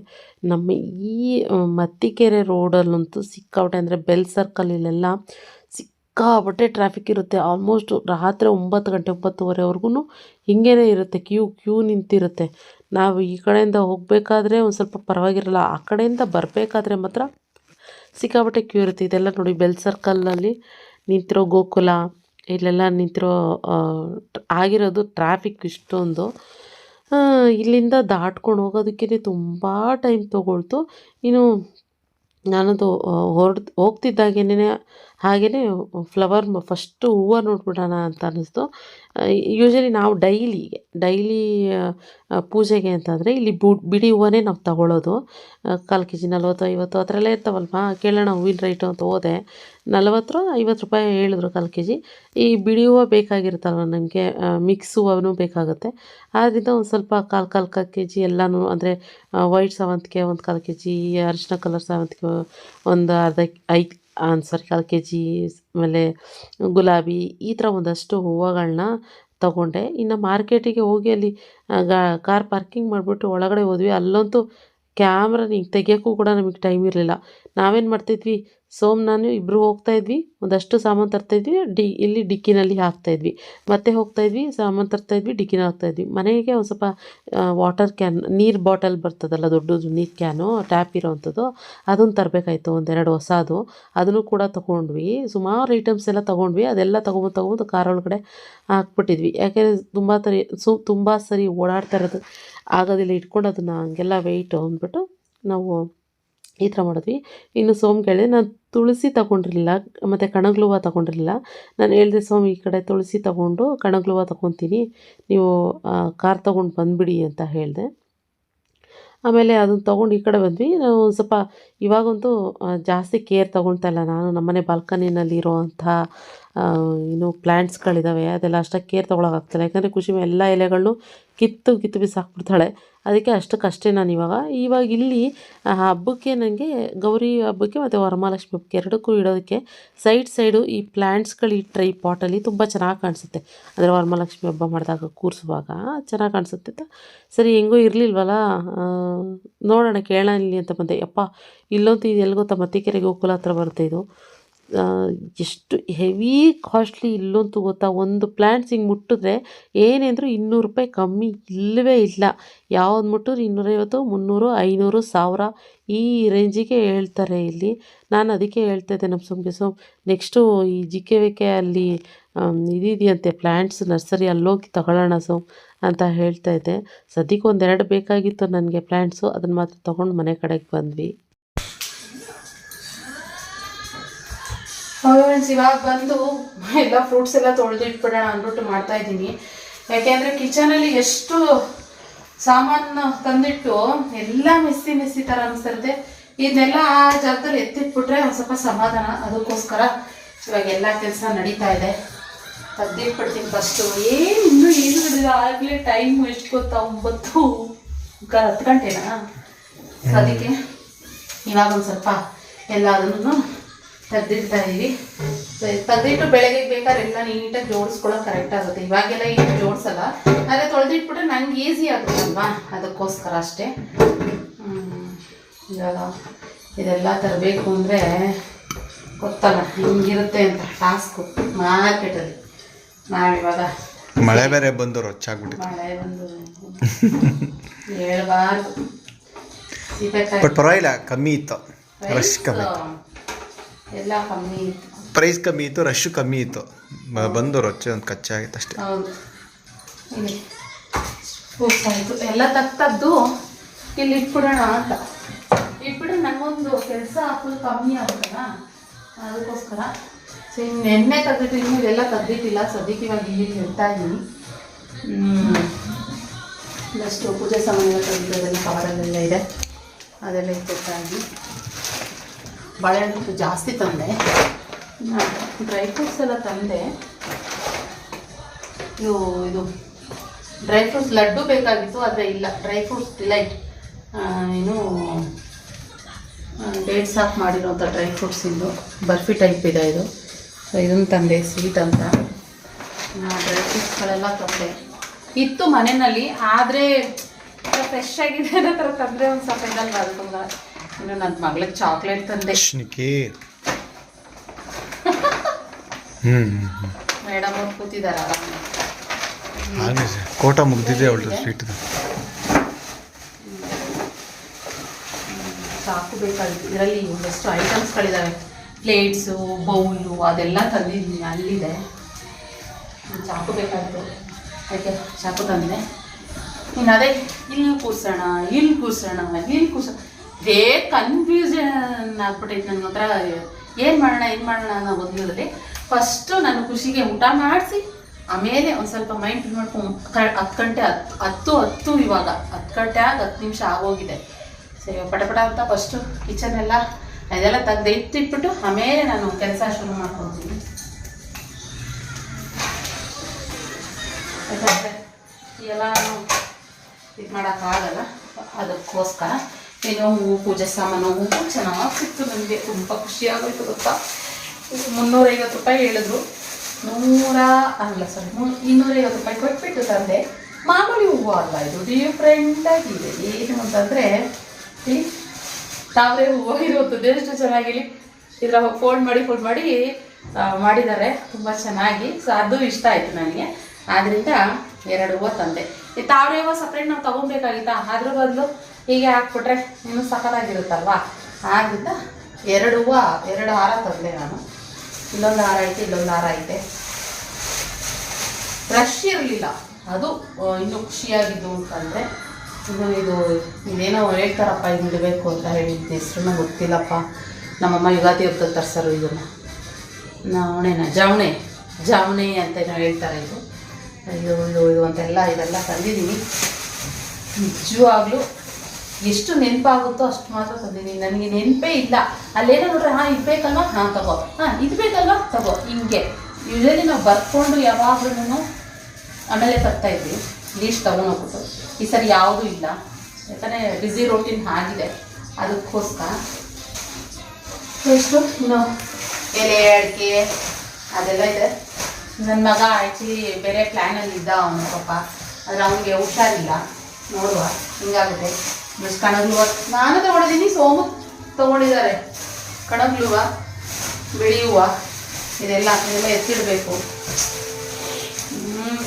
ನಮ್ಮ ಈ ಮತ್ತಿಕೆರೆ ರೋಡಲ್ಲಂತೂ ಸಿಕ್ಕಾಬಟ್ಟೆ ಅಂದರೆ ಬೆಲ್ ಸರ್ಕಲಲ್ಲೆಲ್ಲ ಸಿಕ್ಕಾಬಟ್ಟೆ ಟ್ರಾಫಿಕ್ ಇರುತ್ತೆ. ಆಲ್ಮೋಸ್ಟ್ ರಾತ್ರಿ ಒಂಬತ್ತು ಗಂಟೆ ಒಂಬತ್ತುವರೆವರೆಗೂ ಹಿಂಗೇ ಇರುತ್ತೆ. ಕ್ಯೂ ಕ್ಯೂ ನಿಂತಿರುತ್ತೆ. ನಾವು ಈ ಕಡೆಯಿಂದ ಹೋಗಬೇಕಾದ್ರೆ ಒಂದು ಸ್ವಲ್ಪ ಪರವಾಗಿರಲ್ಲ, ಆ ಕಡೆಯಿಂದ ಬರಬೇಕಾದ್ರೆ ಮಾತ್ರ ಸಿಕ್ಕಾಪಟ್ಟೆ ಕ್ಯೂ ಇರುತ್ತೆ ಇದೆಲ್ಲ ನೋಡಿ, ಬೆಲ್ ಸರ್ಕಲ್ನಲ್ಲಿ ನಿಂತಿರೋ ಗೋಕುಲ, ಇಲ್ಲೆಲ್ಲ ನಿಂತಿರೋ ಆಗಿರೋದು ಟ್ರಾಫಿಕ್ ಇಷ್ಟೊಂದು. ಇಲ್ಲಿಂದ ದಾಟ್ಕೊಂಡು ಹೋಗೋದಕ್ಕೆ ತುಂಬ ಟೈಮ್ ತೊಗೊಳ್ತು. ಇನ್ನು ನಾನದು ಹೊರಡ್ ಹೋಗ್ತಿದ್ದಾಗೇನೆ ಹಾಗೆಯೇ ಫ್ಲವರ್ ಫಸ್ಟು ಹೂವು ನೋಡ್ಬಿಡೋಣ ಅಂತ ಅನ್ನಿಸ್ತು. ಯೂಶಲಿ ನಾವು ಡೈಲಿ ಡೈಲಿ ಪೂಜೆಗೆ ಅಂತಂದರೆ ಇಲ್ಲಿ ಬಿಡಿ ಹೂವನೇ ನಾವು ತಗೊಳ್ಳೋದು ಕಾಲು ಕೆ ಜಿ ನಲ್ವತ್ತು, ಐವತ್ತು ಆ ಥರ ಎಲ್ಲ ಇರ್ತಾವಲ್ವಾ? ಕೇಳೋಣ ಹೂವಿನ ರೇಟು ಅಂತ ಹೋದೆ. ನಲ್ವತ್ತು ಐವತ್ತು ರೂಪಾಯಿ ಹೇಳಿದ್ರು ಕಾಲು ಕೆ ಜಿ ಈ ಬಿಡಿ ಹೂವು ಬೇಕಾಗಿರುತ್ತಲ್ವ ನನಗೆ ಮಿಕ್ಸ್ ಹೂವನೂ ಬೇಕಾಗುತ್ತೆ. ಆದ್ದರಿಂದ ಒಂದು ಸ್ವಲ್ಪ ಕಾಲು ಕಾಲು ಕಾಲು ಕೆ ಜಿ ಎಲ್ಲನೂ, ಅಂದರೆ ವೈಟ್ ಸೇವಂತಿಗೆ ಒಂದು ಕಾಲು ಕೆ ಜಿ ಅರಿಶಿನ ಕಲರ್ ಸೇವಂತಿಗೆ ಒಂದು ಅರ್ಧ ಐದು ಸಾರಿ ಕಾಲು ಕೆ ಜಿ ಆಮೇಲೆ ಗುಲಾಬಿ, ಈ ಥರ ಒಂದಷ್ಟು ಹೂವುಗಳನ್ನ ತಗೊಂಡೆ. ಇನ್ನು ಮಾರ್ಕೆಟಿಗೆ ಹೋಗಿ ಅಲ್ಲಿ ಗಾ, ಕಾರ್ ಪಾರ್ಕಿಂಗ್ ಮಾಡಿಬಿಟ್ಟು ಒಳಗಡೆ ಹೋದ್ವಿ. ಅಲ್ಲಂತೂ ಕ್ಯಾಮ್ರಾ ಹಿಂಗೆ ತೆಗಿಯೋಕ್ಕೂ ಕೂಡ ನಮಗೆ ಟೈಮ್ ಇರಲಿಲ್ಲ. ನಾವೇನು ಮಾಡ್ತಿದ್ವಿ? ಸೋಮ್ ನಾನು ಇಬ್ಬರು ಹೋಗ್ತಾಯಿದ್ವಿ ಒಂದಷ್ಟು ಸಾಮಾನು ತರ್ತಾಯಿದ್ವಿ ಡಿ, ಇಲ್ಲಿ ಡಿಕ್ಕಿನಲ್ಲಿ ಹಾಕ್ತಾಯಿದ್ವಿ ಮತ್ತೆ ಹೋಗ್ತಾಯಿದ್ವಿ ಸಾಮಾನು ತರ್ತಾಯಿದ್ವಿ ಡಿಕ್ಕಿನ ಹಾಕ್ತಾಯಿದ್ವಿ ಮನೆಗೆ ಒಂದು ಸ್ವಲ್ಪ ವಾಟರ್ ಕ್ಯಾನ್ ನೀರು ಬಾಟಲ್ ಬರ್ತದಲ್ಲ ದೊಡ್ಡದು ನೀರು ಕ್ಯಾನು ಟ್ಯಾಪ್ ಇರೋವಂಥದ್ದು ಅದನ್ನು ತರಬೇಕಾಯ್ತು ಒಂದೆರಡು ಹೊಸದು. ಅದನ್ನು ಕೂಡ ತೊಗೊಂಡ್ವಿ. ಸುಮಾರು ಐಟಮ್ಸ್ ಎಲ್ಲ ತೊಗೊಂಡ್ವಿ. ಅದೆಲ್ಲ ತೊಗೊಂಡು ತೊಗೊಂಡು ಕಾರ್ ಒಳಗಡೆ ಹಾಕ್ಬಿಟ್ಟಿದ್ವಿ. ಯಾಕೆಂದರೆ ತುಂಬ ಸರಿ ಸು, ತುಂಬ ಸರಿ ಓಡಾಡ್ತಾ ಇರೋದು, ಆಗೋದಿಲ್ಲ. ಇಟ್ಕೊಂಡು ಅದನ್ನು ಹಂಗೆಲ್ಲ ವೆಯ್ಟು ಅಂದ್ಬಿಟ್ಟು ನಾವು ಈ ಥರ ಮಾಡಿದ್ವಿ. ಇನ್ನು ಸೋಮ್ ಕೇಳಿದೆ, ನಾನು ತುಳಸಿ ತಗೊಂಡಿರಲಿಲ್ಲ, ಮತ್ತು ಕಣಗ್ಲು ಹೂವು ತಗೊಂಡಿರಲಿಲ್ಲ. ನಾನು ಹೇಳಿದೆ, ಸೋಮ್, ಈ ಕಡೆ ತುಳಸಿ ತಗೊಂಡು ಕಣಗ್ಲು ಹೂವು ತಗೊತೀನಿ. ನೀವು ಕಾರ್ ತೊಗೊಂಡು ಬಂದುಬಿಡಿ ಅಂತ ಹೇಳಿದೆ. ಆಮೇಲೆ ಅದನ್ನು ತೊಗೊಂಡು ಈ ಕಡೆ ಬಂದ್ವಿ. ನಾವು ಸ್ವಲ್ಪ, ಇವಾಗಂತೂ ಜಾಸ್ತಿ ಕೇರ್ ತೊಗೊಳ್ತಾ ಇಲ್ಲ. ನಾನು ನಮ್ಮನೆ ಬಾಲ್ಕನಿನಲ್ಲಿರೋ ಇರೋವಂಥ ಏನು ಪ್ಲ್ಯಾಂಟ್ಸ್ಗಳಿದ್ದಾವೆ ಅದೆಲ್ಲ ಅಷ್ಟಾಗಿ ಕೇರ್ ತೊಗೊಳಕ್ಕಾಗ್ತಿಲ್ಲ ಯಾಕಂದರೆ ಖುಷಿ ಎಲ್ಲ ಎಲೆಗಳನ್ನು ಕಿತ್ತು ಕಿತ್ತು ಬಿಸಾಕ್ಬಿಡ್ತಾಳೆ ಅದಕ್ಕೆ ಅಷ್ಟಕ್ಕಷ್ಟೇ ನಾನು ಇವಾಗ ಇವಾಗ ಇಲ್ಲಿ ಹಬ್ಬಕ್ಕೆ ನನಗೆ ಗೌರಿ ಹಬ್ಬಕ್ಕೆ ಮತ್ತು ವರಮಹಾಲಕ್ಷ್ಮಿ ಹಬ್ಬಕ್ಕೆ ಎರಡಕ್ಕೂ ಇಡೋದಕ್ಕೆ ಸೈಡ್ ಸೈಡು ಈ ಪ್ಲ್ಯಾಂಟ್ಸ್ಗಳು ಇಟ್ಟರೆ ಈ ಪಾಟಲ್ಲಿ ತುಂಬ ಚೆನ್ನಾಗಿ ಕಾಣಿಸುತ್ತೆ. ಅಂದರೆ ವರಮಹಾಲಕ್ಷ್ಮಿ ಹಬ್ಬ ಮಾಡಿದಾಗ ಕೂರಿಸುವಾಗ ಚೆನ್ನಾಗಿ ಕಾಣಿಸುತ್ತೆ ಸರಿ, ಹೆಂಗೋ ಇರಲಿಲ್ವಲ್ಲ ನೋಡೋಣ, ಕೇಳೋಣ ಇಲ್ಲಿ ಅಂತ ಬಂದೆ. ಅಪ್ಪ ಇಲ್ಲಂತೂ ಇದು ಎಲ್ಲಿ ಗೊತ್ತಾ? ಮತ್ತಿಕೆರೆ ಗೋಕುಲ ಹತ್ರ ಬರುತ್ತೆ ಇದು. ಎಷ್ಟು ಹೆವಿ ಕಾಸ್ಟ್ಲಿ ಇಲ್ಲಂತೂ ಗೊತ್ತಾ? ಒಂದು ಪ್ಲ್ಯಾಂಟ್ಸ್ ಹಿಂಗೆ ಮುಟ್ಟಿದ್ರೆ ಏನೇಂದ್ರೂ ಇನ್ನೂರು ರೂಪಾಯಿ ಕಮ್ಮಿ ಇಲ್ಲವೇ ಇಲ್ಲ. ಯಾವ್ದು ಮುಟ್ಟಿದ್ರು ಇನ್ನೂರೈವತ್ತು, ಮುನ್ನೂರು, ಐನೂರು, ಸಾವಿರ ಈ ರೇಂಜಿಗೆ ಹೇಳ್ತಾರೆ ಇಲ್ಲಿ. ನಾನು ಅದಕ್ಕೆ ಹೇಳ್ತಾ ಇದ್ದೆ ನಮ್ಮ ಸುಮ್ಗೆ. ಸೊ ನೆಕ್ಸ್ಟು ಈ ಜಿ ಕೆ ವಿ ಅಲ್ಲಿ ಇದಿದೆಯಂತೆ ಪ್ಲ್ಯಾಂಟ್ಸ್ ನರ್ಸರಿ ಅಲ್ಲೋಗಿ ತಗೊಳ್ಳೋಣ ಸೊ ಅಂತ ಹೇಳ್ತಾ ಇದ್ದೆ. ಸದ್ಯಕ್ಕೆ ಒಂದೆರಡು ಬೇಕಾಗಿತ್ತು ನನಗೆ ಪ್ಲ್ಯಾಂಟ್ಸು ಅದನ್ನು ಮಾತ್ರ ತೊಗೊಂಡು ಮನೆ ಕಡೆಗೆ ಬಂದ್ವಿ. ಫ್ರೆಂಡ್ಸ್ ಇವಾಗ ಬಂದು ಎಲ್ಲ ಫ್ರೂಟ್ಸ್ ಎಲ್ಲ ತೊಳೆದು ಇಟ್ಬಿಡೋಣ ಅಂದ್ಬಿಟ್ಟು ಮಾಡ್ತಾ ಇದ್ದೀನಿ. ಯಾಕೆಂದರೆ ಕಿಚನಲ್ಲಿ ಎಷ್ಟು ಸಾಮಾನು ತಂದಿಟ್ಟು ಎಲ್ಲ ಮೆಸ್ಸಿ ಮೆಸ್ಸಿ ಥರ ಅನಿಸ್ತಿರುತ್ತೆ ಇದನ್ನೆಲ್ಲ ಆ ಜಾಗದಲ್ಲಿ ಎತ್ತಿಟ್ಬಿಟ್ರೆ ಒಂದು ಸ್ವಲ್ಪ ಸಮಾಧಾನ. ಅದಕ್ಕೋಸ್ಕರ ಇವಾಗ ಎಲ್ಲ ಕೆಲಸ ನಡೀತಾ ಇದೆ. ತೆಗ್ದಿಟ್ಬಿಡ್ತೀನಿ ಫಸ್ಟು ಏನು ಇನ್ನೂ ಏನು ಇಲ್ಲ ಆಗಲೇ ಟೈಮ್ ಎಷ್ಟು ಗೊತ್ತಾ? ಒಂಬತ್ತು ಹತ್ತು ಗಂಟೆನಾ? ಅದಕ್ಕೆ ಇವಾಗ ಒಂದು ಸ್ವಲ್ಪ ಎಲ್ಲದನ್ನು ತೆಗ್ದಿಡ್ತಾ ಇದೀವಿ. ತೆಗ್ದಿಟ್ಟು ಬೆಳಗ್ಗೆ ಬೇಕಾದ್ರೆ ಎಲ್ಲ ನೀಟಾಗಿ ಜೋಡಿಸ್ಕೊಳ್ಳೋಕೆ ಕರೆಕ್ಟ್ ಆಗುತ್ತೆ. ಇವಾಗೆಲ್ಲ ಏನು ಜೋಡಿಸಲ್ಲ. ಆದರೆ ತೊಳೆದಿಟ್ಬಿಟ್ರೆ ನಂಗೆ ಈಸಿ ಆಗುತ್ತಲ್ವಾ? ಅದಕ್ಕೋಸ್ಕರ ಅಷ್ಟೇ. ಇವಾಗ ಇದೆಲ್ಲ ತರಬೇಕು ಅಂದರೆ ಗೊತ್ತಲ್ಲ ಹಿಂಗಿರುತ್ತೆ ಅಂತ ಟಾಸ್ಕು ಮಾರ್ಕೆಟಲ್ಲಿ ನಾವಿವಾಗ ಮಳೆ ಬೇರೆ ಬಂದು ರೊಚ್ಚಾಗ್ಬಿಟ್ಟು ಮಳೆ ಬಂದು ಹೇಳ್ಬಾರ್ದು. ಬಟ್ ಪರವಾಗಿಲ್ಲ ಕಮ್ಮಿ ಇತ್ತು. ರಶ್ ಕಮ್ಮಿ ಎಲ್ಲ ಕಮ್ಮಿ ಇತ್ತು. ಪ್ರೈಸ್ ಕಮ್ಮಿ ಇತ್ತು ರಶ್ ಕಮ್ಮಿ ಇತ್ತು. ಬಂದು ರೊಚ್ಚೆ ಒಂದು ಕಚ್ಚೆ ಆಗಿತ್ತು ಅಷ್ಟೇ. ಹೌದು. ಇಲ್ಲಿ ಫ್ರೂಟ್ಸ್ ಆಯಿತು. ಎಲ್ಲ ತಕ್ಕದ್ದು ಇಲ್ಲಿ ಇಟ್ಬಿಡೋಣ ಅಂತ. ಇಟ್ಬಿಟ್ರೆ ನನಗೊಂದು ಕೆಲಸ ಫುಲ್ ಕಮ್ಮಿ ಆಗುತ್ತಲ್ಲ? ಅದಕ್ಕೋಸ್ಕರ. ಸೊ ಇನ್ನು ನೆನ್ನೆ ತೆಗ್ದಿಟ್ಟು ಇವೆಲ್ಲ ತೆಗ್ದಿಟ್ಟಿಲ್ಲ. ಸದ್ಯಕ್ಕೆ ಇವಾಗ ಇಲ್ಲಿ ಇಡ್ತಾ ಇದ್ದೀನಿ. ಇನ್ನಷ್ಟು ಪೂಜೆ ಎಲ್ಲ ತೆಗ್ದಿರೋದೆಲ್ಲ ಕವರಲ್ಲೆಲ್ಲ ಇದೆ. ಅದೆಲ್ಲ ಇಟ್ಟಿರ್ತಾ ಇದ್ದೀನಿ. ಬಾಳೆಹಣ್ಣು ಜಾಸ್ತಿ ತಂದೆ. ಡ್ರೈ ಫ್ರೂಟ್ಸ್ ಎಲ್ಲ ತಂದೆ. ಇವು, ಇದು ಡ್ರೈ ಫ್ರೂಟ್ಸ್ ಲಡ್ಡು ಬೇಕಾಗಿತ್ತು, ಆದರೆ ಇಲ್ಲ. ಡ್ರೈ ಫ್ರೂಟ್ಸ್ ಡಿಲೈಟ್ ಏನು ಡೇಟ್ಸ್ ಹಾಕಿ ಮಾಡಿರೋಂಥ ಡ್ರೈ ಫ್ರೂಟ್ಸ್ ಇಂದು. ಬರ್ಫಿ ಟೈಪ್ ಇದೆ ಇದು. ಸೊ ಇದನ್ನು ತಂದೆ ಸ್ವೀಟ್ ಅಂತ. ಡ್ರೈ ಫ್ರೂಟ್ಸ್ಗಳೆಲ್ಲ ತಂದೆ. ಇತ್ತು ಮನೆಯಲ್ಲಿ, ಆದರೆ ಫ್ರೆಶ್ ಆಗಿದೆ ಅನ್ನೋ ಥರ ತಂದರೆ ಒಂದು ಸ್ವಲ್ಪ ಇದಲ್ಲ ಅದಕ್ಕಲ್ಲ ಇನ್ನು ನನ್ನ ಮಗಳಿಗೆ ಚಾಕ್ಲೇಟ್ ತಂದೆ. ಮೇಡಮ್ ಅವ್ರು ಕೂತಿದ್ದಾರೆ ಹಾಗೆ ಕೋಟ ಮುಗ್ದಿದೆ ಅವಳು ಸ್ವೀಟ್ ಸಾಕು ಬೇಕಾಗಿತ್ತು. ಇದರಲ್ಲಿ ಒಂದಷ್ಟು ಐಟಮ್ಸ್ಗಳಿದ್ದಾವೆ ಪ್ಲೇಟ್ಸು ಬೌಲು ಅದೆಲ್ಲ ತಂದಿದ್ದೀನಿ ಅಲ್ಲಿದೆ. ಚಾಕು ಬೇಕಾಗಿತ್ತು. ಅದಕ್ಕೆ ಚಾಕು ತಂದೆ ಇನ್ನು ಅದೇ ಇಲ್ಲಿ ಕೂರ್ಸೋಣ ಇಲ್ಲಿ ಕೂರ್ಸೋಣ ಇಲ್ಲಿ ಕೂರ್ಸೋಣ ಇದೇ ಕನ್ಫ್ಯೂಷನ್ ಆಗ್ಬಿಟ್ಟೈತೆ ನನ್ನ ಹತ್ರ ಏನು ಮಾಡೋಣ ಏನು ಮಾಡೋಣ ಅನ್ನೋ ಗೊಂದಲದಲ್ಲಿ ಫಸ್ಟು ನನ್ನ ಖುಷಿಗೆ ಊಟ ಮಾಡಿಸಿ, ಆಮೇಲೆ ಒಂದು ಸ್ವಲ್ಪ ಮೈಂಡ್ ಫ್ರೀ ಮಾಡ್ಕೊಂಡು ಹತ್ತು ಗಂಟೆ ಹತ್ತು ಹತ್ತು ಹತ್ತು ಇವಾಗ. ಹತ್ತು ಗಂಟೆ ಆಗಿ ಹತ್ತು ನಿಮಿಷ ಆಗೋಗಿದೆ. ಸರಿ ಪಟ ಪಟ ಅಂತ ಫಸ್ಟು ಕಿಚನ್ ಎಲ್ಲ, ಅದೆಲ್ಲ ತೆಗ್ದು ಇಟ್ಟಿಟ್ಬಿಟ್ಟು ಆಮೇಲೆ ನಾನು ಕೆಲಸ ಶುರು ಮಾಡ್ಕೊತೀನಿ ಯಾಕಂದರೆ ಎಲ್ಲ ಇದು ಮಾಡೋಕ್ಕಾಗಲ್ಲ. ಅದಕ್ಕೋಸ್ಕರ ಏನೋ ಹೂವು ಪೂಜೆ ಸಾಮಾನು, ಹೂವು ಚೆನ್ನಾಗಿ ಸಿಕ್ತು ನನಗೆ ತುಂಬ ಖುಷಿಯಾಗೋಯ್ತು ಗೊತ್ತಾ? ಮುನ್ನೂರೈವತ್ತು ರೂಪಾಯಿ ಹೇಳಿದ್ರು. ನೂರ, ಅಲ್ಲ ಸಾರಿ ಇನ್ನೂರೈವತ್ತು ರೂಪಾಯಿ ಕೊಟ್ಬಿಟ್ಟು ತಂದೆ. ಮಾಮೂಲಿ ಹೂವು ಅಲ್ಲ ಇದು ಡಿಫ್ರೆಂಟ್ ಆಗಿದೆ. ಏನು ಅಂತಂದರೆ ತಾವರೆ ಹೂವು ಇರುವಂಥದ್ದು ಎಷ್ಟು ಚೆನ್ನಾಗಿಲಿ ಇದರ ಫೋಲ್ಡ್ ಮಾಡಿ ಫೋಲ್ಡ್ ಮಾಡಿ ಮಾಡಿದ್ದಾರೆ. ತುಂಬ ಚೆನ್ನಾಗಿ. ಸೊ, ಅದು ಇಷ್ಟ ಆಯಿತು ನನಗೆ ಆದ್ದರಿಂದ ಎರಡು ಹೂವು ತಂದೆ. ಈ ತಾವರೆ ಹೂವು ಸಪ್ರೇಟ್ ನಾವು ತೊಗೊಬೇಕಾಗಿತ್ತಾ? ಅದ್ರ ಬದಲು ಹೀಗೆ ಹಾಕ್ಬಿಟ್ರೆ ಇನ್ನೂ ಸಕಲಾಗಿರುತ್ತಲ್ವಾ ಆದ್ದರಿಂದ ಎರಡು ಹೂವು ಎರಡು ಹಾರ ತಂದೆ ನಾನು. ಇಲ್ಲೊಂದು ಹಾರ ಐತೆ, ಇಲ್ಲೊಂದು ಹಾರ ಐತೆ. ರಶ್ ಇರಲಿಲ್ಲ. ಅದು ಇನ್ನು ಖುಷಿಯಾಗಿದ್ದು ಅಂತಂದರೆ, ಇನ್ನು ಇದು, ಇದೇನೋ ಹೇಳ್ತಾರಪ್ಪ, ಇದು ಇಡಬೇಕು ಅಂತ ಹೇಳಿದ್ದ ಹೆಸರು ನಂಗೆ ಗೊತ್ತಿಲ್ಲಪ್ಪ. ನಮ್ಮಮ್ಮ ಯುಗಾದಿ ಹಬ್ಬದಲ್ಲಿ ತರ್ಸರು ಇದನ್ನು. ನವಣೆನ ಜಾವಣೆ. ಜಾವಣೆ ಅಂತ ಹೇಳ್ತಾರೆ ಇದು. ಇದು ಇದು ಇದು ಅಂತೆಲ್ಲ ಇದೆಲ್ಲ ತಂದಿದ್ದೀನಿ. ನಿಜವಾಗ್ಲೂ ಎಷ್ಟು ನೆನಪಾಗುತ್ತೋ ಅಷ್ಟು ಮಾತ್ರ ತಂದಿದ್ದೀನಿ. ನನಗೆ ನೆನಪೇ ಇಲ್ಲ. ಅಲ್ಲೇನೋ ನೋಡ್ರೆ ಹಾಂ ಇದು ಬೇಕಲ್ವಾ? ಹಾಂ ತಗೋ. ಹಾಂ ಇದು ಬೇಕಲ್ವಾ? ತಗೋ ಹಿಂಗೆ. ಯೂಶಲಿ ನಾವು ಬರ್ಕೊಂಡು ಯಾವಾಗ್ಲೂ ಆಮೇಲೆ ತರ್ತಾ ಇದ್ವಿ. ಲೀಸ್ಟ್ ತೊಗೊಂಡೋಗ್ಬಿಟ್ಟು. ಈ ಸರಿ ಯಾವುದೂ ಇಲ್ಲ. ಯಾಕಂದರೆ ಬ್ಯುಸಿ ರೋಟೀನ್ ಆಗಿದೆ. ಅದಕ್ಕೋಸ್ಕರ. ಎಷ್ಟು? ಇನ್ನು? ಎಲೆ ಅಡಿಕೆ ಅದೆಲ್ಲ ಇದೆ. ನನ್ನ ಮಗ ಆ್ಯಕ್ಚುಲಿ ಬೇರೆ ಪ್ಲ್ಯಾನಲ್ಲಿ ಇದ್ದ ಅವನು ಪಾಪ. ಆದರೆ ಅವನಿಗೆ ಹುಷಾರಿಲ್ಲ. ನೋಡುವ, ಹಿಂಗಾಗುತ್ತೆ. ಬಸ್ ಕಣಗ್ಲುವ. ನಾನು ತಗೊಂಡಿದ್ದೀನಿ, ಸೋಮು ತಗೊಂಡಿದ್ದಾರೆ. ಕಣಗ್ಲುವ ಬಿಳಿ ಹೂವು ಇದೆಲ್ಲ ಇದೆಲ್ಲ ಎತ್ತಿಡಬೇಕು.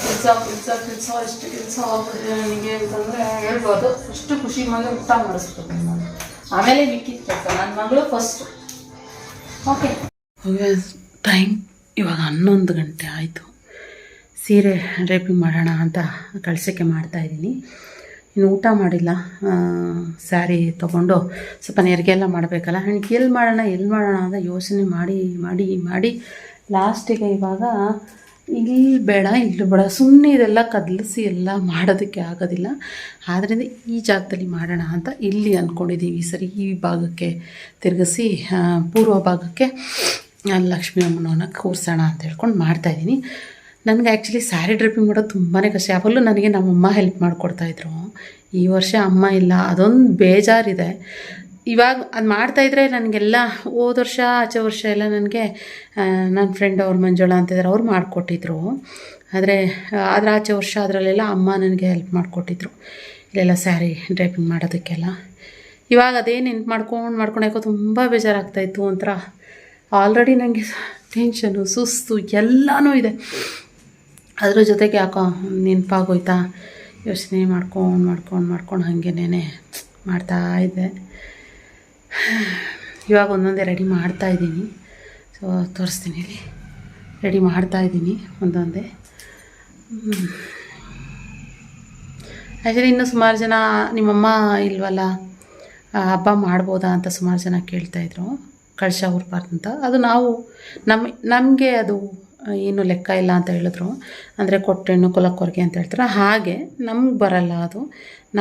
ಕೆಲಸ ಕೆಲಸ ಕೆಲಸ ಎಷ್ಟು ಕೆಲಸ ಆಗ್ಬಿಟ್ಟಿದೆ ನನಗೆ ಅಂತಂದರೆ ಹೇಳ್ಬೋದು. ಅಷ್ಟು ಖುಷಿ ಮನೆ ಊಟ ಮಾಡಿಸ್ಬೇಕು ನಾನು ಆಮೇಲೆ ಮಿಕ್ಕಿದ ಕೆಲಸ. ನನ್ನ ಮಗಳು ಫಸ್ಟು ಓಕೆ ಟೈಮ್ ಇವಾಗ ಹನ್ನೊಂದು ಗಂಟೆ ಆಯಿತು. ಸೀರೆ ರೇಪಿಂಗ್ ಮಾಡೋಣ ಅಂತ ಕಳ್ಸೋಕ್ಕೆ ಮಾಡ್ತಾಯಿದ್ದೀನಿ ಇನ್ನು ಊಟ ಮಾಡಿಲ್ಲ. ಸ್ಯಾರಿ ತೊಗೊಂಡು ಸ್ವಲ್ಪ ನೆರಿಗೆಲ್ಲ ಮಾಡಬೇಕಲ್ಲ. ಆ್ಯಂಡ್ ಎಲ್ಲಿ ಮಾಡೋಣ ಎಲ್ಲಿ ಮಾಡೋಣ ಅಂತ ಯೋಚನೆ ಮಾಡಿ ಮಾಡಿ ಮಾಡಿ ಲಾಸ್ಟಿಗೆ ಇವಾಗ ಇಲ್ಲಿ ಬೇಡ ಇಲ್ಲಿ ಬೇಡ. ಸುಮ್ಮನೆ ಇದೆಲ್ಲ ಕದಲಿಸಿ ಎಲ್ಲ ಮಾಡೋದಕ್ಕೆ ಆಗೋದಿಲ್ಲ. ಆದ್ದರಿಂದ ಈ ಜಾಗದಲ್ಲಿ ಮಾಡೋಣ ಅಂತ ಇಲ್ಲಿ ಅಂದ್ಕೊಂಡಿದ್ದೀವಿ ಸರಿ ಈ ಭಾಗಕ್ಕೆ ತಿರುಗಿಸಿ ಪೂರ್ವ ಭಾಗಕ್ಕೆ. ಲಕ್ಷ್ಮೀ ಅಮ್ಮನವನ್ನ ಕೂರ್ಸೋಣ ಅಂತ ಹೇಳ್ಕೊಂಡು ಮಾಡ್ತಾಯಿದ್ದೀನಿ ನನಗೆ ಆ್ಯಕ್ಚುಲಿ ಸ್ಯಾರಿ ಡ್ರಿಪ್ಪಿಂಗ್ ಮಾಡೋದು ತುಂಬಾ ಕಷ್ಟ. ಯಾವಾಗಲೂ ನನಗೆ ನಮ್ಮಮ್ಮ ಹೆಲ್ಪ್ ಮಾಡಿಕೊಡ್ತಾಯಿದ್ರು ಈ ವರ್ಷ ಅಮ್ಮ ಇಲ್ಲ, ಅದೊಂದು ಬೇಜಾರಿದೆ. ಇವಾಗ ಅದು ಮಾಡ್ತಾಯಿದ್ರೆ ನನಗೆಲ್ಲ ಹೋದ ವರ್ಷ, ಆಚೆ ವರ್ಷ ಎಲ್ಲ ನನಗೆ ನನ್ನ ಫ್ರೆಂಡ್ ಅವ್ರ ಮಂಜುಳಾ ಅಂತಿದ್ದಾರೆ ಅವ್ರು ಮಾಡಿಕೊಟ್ಟಿದ್ರು. ಆದರೆ ಅದರ ಆಚೆ ವರ್ಷ ಅದರಲ್ಲೆಲ್ಲ ಅಮ್ಮ ನನಗೆ ಹೆಲ್ಪ್ ಮಾಡಿಕೊಟ್ಟಿದ್ರು. ಇಲ್ಲೆಲ್ಲ ಸ್ಯಾರಿ ಡ್ರೈಪಿಂಗ್ ಮಾಡೋದಕ್ಕೆಲ್ಲ. ಇವಾಗ ಅದೇ ನೆನ್ಪು ಮಾಡ್ಕೊಂಡು ಮಾಡ್ಕೊಂಡು ಯಾಕೋ ತುಂಬ ಬೇಜಾರಾಗ್ತಾಯಿತ್ತು ಒಂಥರ. ಆಲ್ರೆಡಿ ನನಗೆ ಟೆನ್ಷನು, ಸುಸ್ತು ಎಲ್ಲನೂ ಇದೆ. ಅದರ ಜೊತೆಗೆ ಯಾಕೋ ನೆನಪಾಗೋಯ್ತಾ? ಯೋಚನೆ ಮಾಡ್ಕೊಂಡು ಮಾಡ್ಕೊಂಡು ಮಾಡ್ಕೊಂಡು ಹಾಗೇನೇ ಮಾಡ್ತಾ ಇದ್ದೆ. ಇವಾಗ ಒಂದೊಂದೇ ರೆಡಿ ಮಾಡ್ತಾ ಇದ್ದೀನಿ. ಸೊ ತೋರಿಸ್ತೀನಿ ಇಲ್ಲಿ. ರೆಡಿ ಮಾಡ್ತಾ ಇದ್ದೀನಿ ಒಂದೊಂದೇ. ಆ್ಯಕ್ಚುಲಿ ಇನ್ನೂ ಸುಮಾರು ಜನ ನಿಮ್ಮಮ್ಮ ಇಲ್ವಲ್ಲ? ಹಬ್ಬ ಮಾಡ್ಬೋದಾ ಅಂತ ಸುಮಾರು ಜನ ಕೇಳ್ತಾಯಿದ್ರು ಕಳಶ ಉರ್ಬಾರ್ದು ಅಂತ ಅದು ನಾವು ನಮ್ಮ ನಮಗೆ ಅದು ಏನು ಲೆಕ್ಕ ಇಲ್ಲ ಅಂತ ಹೇಳಿದ್ರು. ಅಂದರೆ ಕೊಟ್ಟೆಣ್ಣು, ಕುಲಕ್ಕೊರ್ಗೆ ಅಂತ ಹೇಳ್ತಾರೆ. ಹಾಗೆ ನಮ್ಗೆ ಬರಲ್ಲ ಅದು.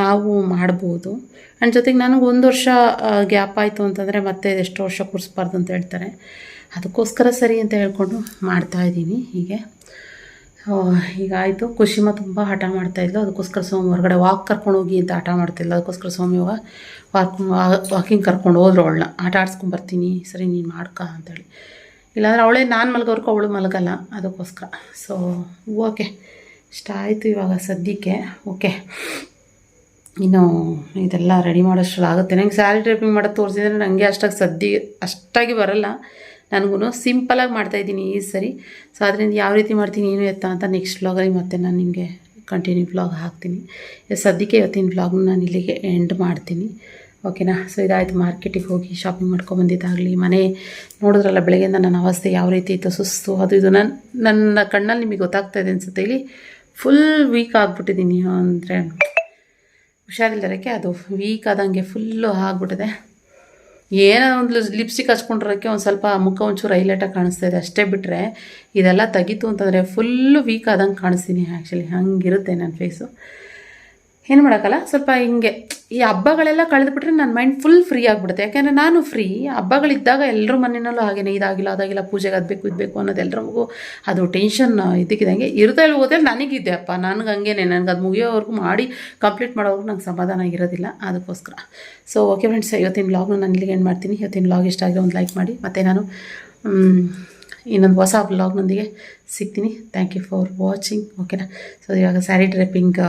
ನಾವು ಮಾಡ್ಬೋದು. ಆ್ಯಂಡ್ ಜೊತೆಗೆ ನನಗೆ ಒಂದು ವರ್ಷ ಗ್ಯಾಪ್ ಆಯಿತು ಅಂತಂದರೆ ಮತ್ತೆ ಎಷ್ಟು ವರ್ಷ ಕೂರಿಸ್ಬಾರ್ದು ಅಂತ ಹೇಳ್ತಾರೆ. ಅದಕ್ಕೋಸ್ಕರ ಸರಿ ಅಂತ ಹೇಳ್ಕೊಂಡು ಮಾಡ್ತಾಯಿದ್ದೀನಿ ಹೀಗೆ. ಈಗ ಆಯಿತು. ಕುಶಿಮ ತುಂಬ ಹಠ ಮಾಡ್ತಾಯಿದ್ಲು ಅದಕ್ಕೋಸ್ಕರ ಸ್ವಾಮಿ ಹೊರಗಡೆ ವಾಕ್ ಕರ್ಕೊಂಡು ಹೋಗಿ ಅಂತ ಹಠ ಮಾಡ್ತಿಲ್ಲ ಅದಕ್ಕೋಸ್ಕರ ಸೋಮಿ ವಾಕ್ ವಾಕಿಂಗ್ ಕರ್ಕೊಂಡು ಹೋದ್ರು ಅವಳನ್ನ. ಆಟ ಸರಿ, ನೀನು ಮಾಡ್ಕ ಅಂತೇಳಿ. ಇಲ್ಲಾಂದ್ರೆ ಅವಳೇ ನಾನು ಮಲಗೋರ್ಕ ಅವಳು ಮಲಗಲ್ಲ. ಅದಕ್ಕೋಸ್ಕರ. ಸೊ ಓಕೆ ಇಷ್ಟ ಆಯಿತು ಇವಾಗ ಸದ್ಯಕ್ಕೆ. ಓಕೆ ಇನ್ನು ಇದೆಲ್ಲ ರೆಡಿ ಮಾಡೋಷ್ಟು ಆಗುತ್ತೆ. ನಂಗೆ ಸ್ಯಾರಿ ಡ್ರೈಪಿಂಗ್ ಮಾಡೋದು ತೋರಿಸಿದ್ರೆ ನನಗೆ ಅಷ್ಟಾಗಿ ಸದ್ಯ ಅಷ್ಟಾಗಿ ಬರಲ್ಲ. ನನಗೂ ಸಿಂಪಲಾಗಿ ಮಾಡ್ತಾಯಿದ್ದೀನಿ ಈ ಸರಿ. ಸೊ ಅದರಿಂದ ಯಾವ ರೀತಿ ಮಾಡ್ತೀನಿ ಏನು ಎತ್ತ ಅಂತ ನೆಕ್ಸ್ಟ್ ವ್ಲಾಗಲ್ಲಿ ಮತ್ತೆ ನಾನು ನಿಮಗೆ ಕಂಟಿನ್ಯೂ ವ್ಲಾಗ್ ಹಾಕ್ತೀನಿ. ಸದ್ಯಕ್ಕೆ ಇವತ್ತಿನ ವ್ಲಾಗ್ನ ನಾನು ಇಲ್ಲಿಗೆ ಎಂಡ್ ಮಾಡ್ತೀನಿ. ಓಕೆನಾ ಸೊ ಇದಾಯಿತು ಮಾರ್ಕೆಟಿಗೆ ಹೋಗಿ ಶಾಪಿಂಗ್ ಮಾಡ್ಕೊಂಬಂದಿದ್ದಾಗಲಿ ಮನೆ ನೋಡಿದ್ರಲ್ಲ, ಬೆಳಗ್ಗೆಯಿಂದ ನನ್ನ ಅವಸ್ಥೆ ಯಾವ ರೀತಿ ಇತ್ತು, ಸುಸ್ತು, ಅದು ಇದು ನನ್ನ ನನ್ನ ಕಣ್ಣಲ್ಲಿ ನಿಮಗೆ ಗೊತ್ತಾಗ್ತಾ ಇದೆ ಅನಿಸುತ್ತೆ. ಇಲ್ಲಿ ಫುಲ್ ವೀಕ್ ಆಗಿಬಿಟ್ಟಿದ್ದೀನಿ ಅಂದರೆ, ಹುಷಾರಿಲ್ಲದಕ್ಕೆ ಅದು ವೀಕ್ ಆದಂಗೆ ಫುಲ್ಲು ಆಗ್ಬಿಟ್ಟಿದೆ. ಏನೋ ಒಂದು ಲಿಪ್ಸ್ಟಿಕ್ ಹಚ್ಕೊಂಡಿರೋಕ್ಕೆ ಒಂದು ಸ್ವಲ್ಪ ಮುಖ ಒಂಚೂರು ಹೈಲೈಟಾಗಿ ಕಾಣಿಸ್ತಾ ಇದೆ. ಅಷ್ಟೇ ಬಿಟ್ಟರೆ ಇದೆಲ್ಲ ತೆಗೀತು ಅಂತಂದರೆ ಫುಲ್ಲು ವೀಕ್ ಆದಂಗೆ ಕಾಣಿಸ್ತೀನಿ ಆ್ಯಕ್ಚುಲಿ ಹಂಗಿರುತ್ತೆ ನನ್ನ ಫೇಸು ಏನು ಮಾಡೋಕ್ಕಲ್ಲ? ಸ್ವಲ್ಪ ಹಿಂಗೆ, ಈ ಹಬ್ಬಗಳೆಲ್ಲ ಕಳೆದುಬಿಟ್ರೆ ನನ್ನ ಮೈಂಡ್ ಫುಲ್ ಫ್ರೀ ಆಗಿಬಿಡುತ್ತೆ. ಯಾಕೆಂದರೆ ನಾನು ಫ್ರೀ ಹಬ್ಬಗಳಿದ್ದಾಗ ಎಲ್ಲರ ಮನೆಯಲ್ಲೂ ಹಾಗೇನೆ, ಇದಾಗಿಲ್ಲ, ಅದಾಗಿಲ್ಲ, ಪೂಜೆಗೆ ಅದಬೇಕು ಬೇಕು, ಇದು ಬೇಕು ಅನ್ನೋದು ಎಲ್ರಿಗೂ ಅದು ಟೆನ್ಷನ್ ಇದಕ್ಕಿದಂಗೆ ಇರುತ್ತೆ ಹೋದ್ರೆ ನನಗಿದ್ದೆ ಅಪ್ಪ, ನನಗೆ ಹಂಗೇನೆ, ನನಗೆ ಅದು ಮುಗಿಯೋವರೆಗೂ ಮಾಡಿ ಕಂಪ್ಲೀಟ್ ಮಾಡೋವರೆಗೂ ನಂಗೆ ಸಮಾಧಾನ ಆಗಿರೋದಿಲ್ಲ ಅದಕ್ಕೋಸ್ಕರ. ಸೊ ಓಕೆ ಫ್ರೆಂಡ್ಸ್ ಇವತ್ತಿನ ಬ್ಲಾಗ್ನ ನಾನು ಇಲ್ಲಿಗೆ ಏನು ಮಾಡ್ತೀನಿ. ಇವತ್ತಿನ ಬ್ಲಾಗ್ ಇಷ್ಟ ಆಗಿದೆ ಒಂದು ಲೈಕ್ ಮಾಡಿ. ಮತ್ತು ನಾನು ಇನ್ನೊಂದು ಹೊಸ ಬ್ಲಾಗ್ನೊಂದಿಗೆ ಸಿಗ್ತೀನಿ. ಥ್ಯಾಂಕ್ ಯು ಫಾರ್ ವಾಚಿಂಗ್ ಓಕೆನಾ ಸೊ ಇವಾಗ ಸ್ಯಾರಿ ಡ್ರೈಪಿಂಗ್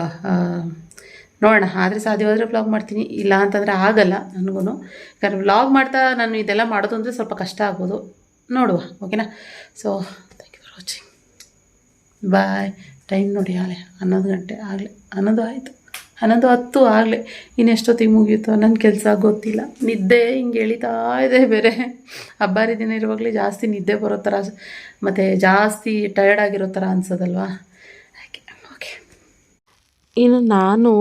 ನೋಡೋಣ, ಆದರೆ ಸಾಧ್ಯವಾದರೆ ವ್ಲಾಗ್ ಮಾಡ್ತೀನಿ. ಇಲ್ಲ ಅಂತಂದರೆ ಆಗಲ್ಲ ನನಗೂ ಯಾಕಂದರೆ ವ್ಲಾಗ್ ಮಾಡ್ತಾ ನಾನು ಇದೆಲ್ಲ ಮಾಡೋದು ಅಂದರೆ ಸ್ವಲ್ಪ ಕಷ್ಟ ಆಗ್ಬೋದು ನೋಡುವ ಓಕೆನಾ so thank you for watching bye time ನೋಡಿ ಆಗಲೇ, ಹನ್ನೊಂದು ಗಂಟೆ ಆಗಲೇ, ಹನ್ನೊಂದು ಆಯಿತು. ಹನ್ನೊಂದು ಹತ್ತು ಆಗಲೇ. ಇನ್ನೆಷ್ಟೊತ್ತಿಗೆ ಮುಗಿಯುತ್ತೋ ನನ್ನ ಕೆಲಸ ಗೊತ್ತಿಲ್ಲ. ನಿದ್ದೆ ಹಿಂಗೆ ಎಳಿತಾ ಇದೆ ಬೇರೆ. ಹಬ್ಬಾರಿ ದಿನ ಇರುವಾಗಲೇ ಜಾಸ್ತಿ ನಿದ್ದೆ ಬರೋ ಥರ, ಮತ್ತು ಜಾಸ್ತಿ ಟಯರ್ಡ್ ಆಗಿರೋ ಥರ ಅನ್ಸೋದಲ್ವಾ? ಇನ್ನು ನಾನು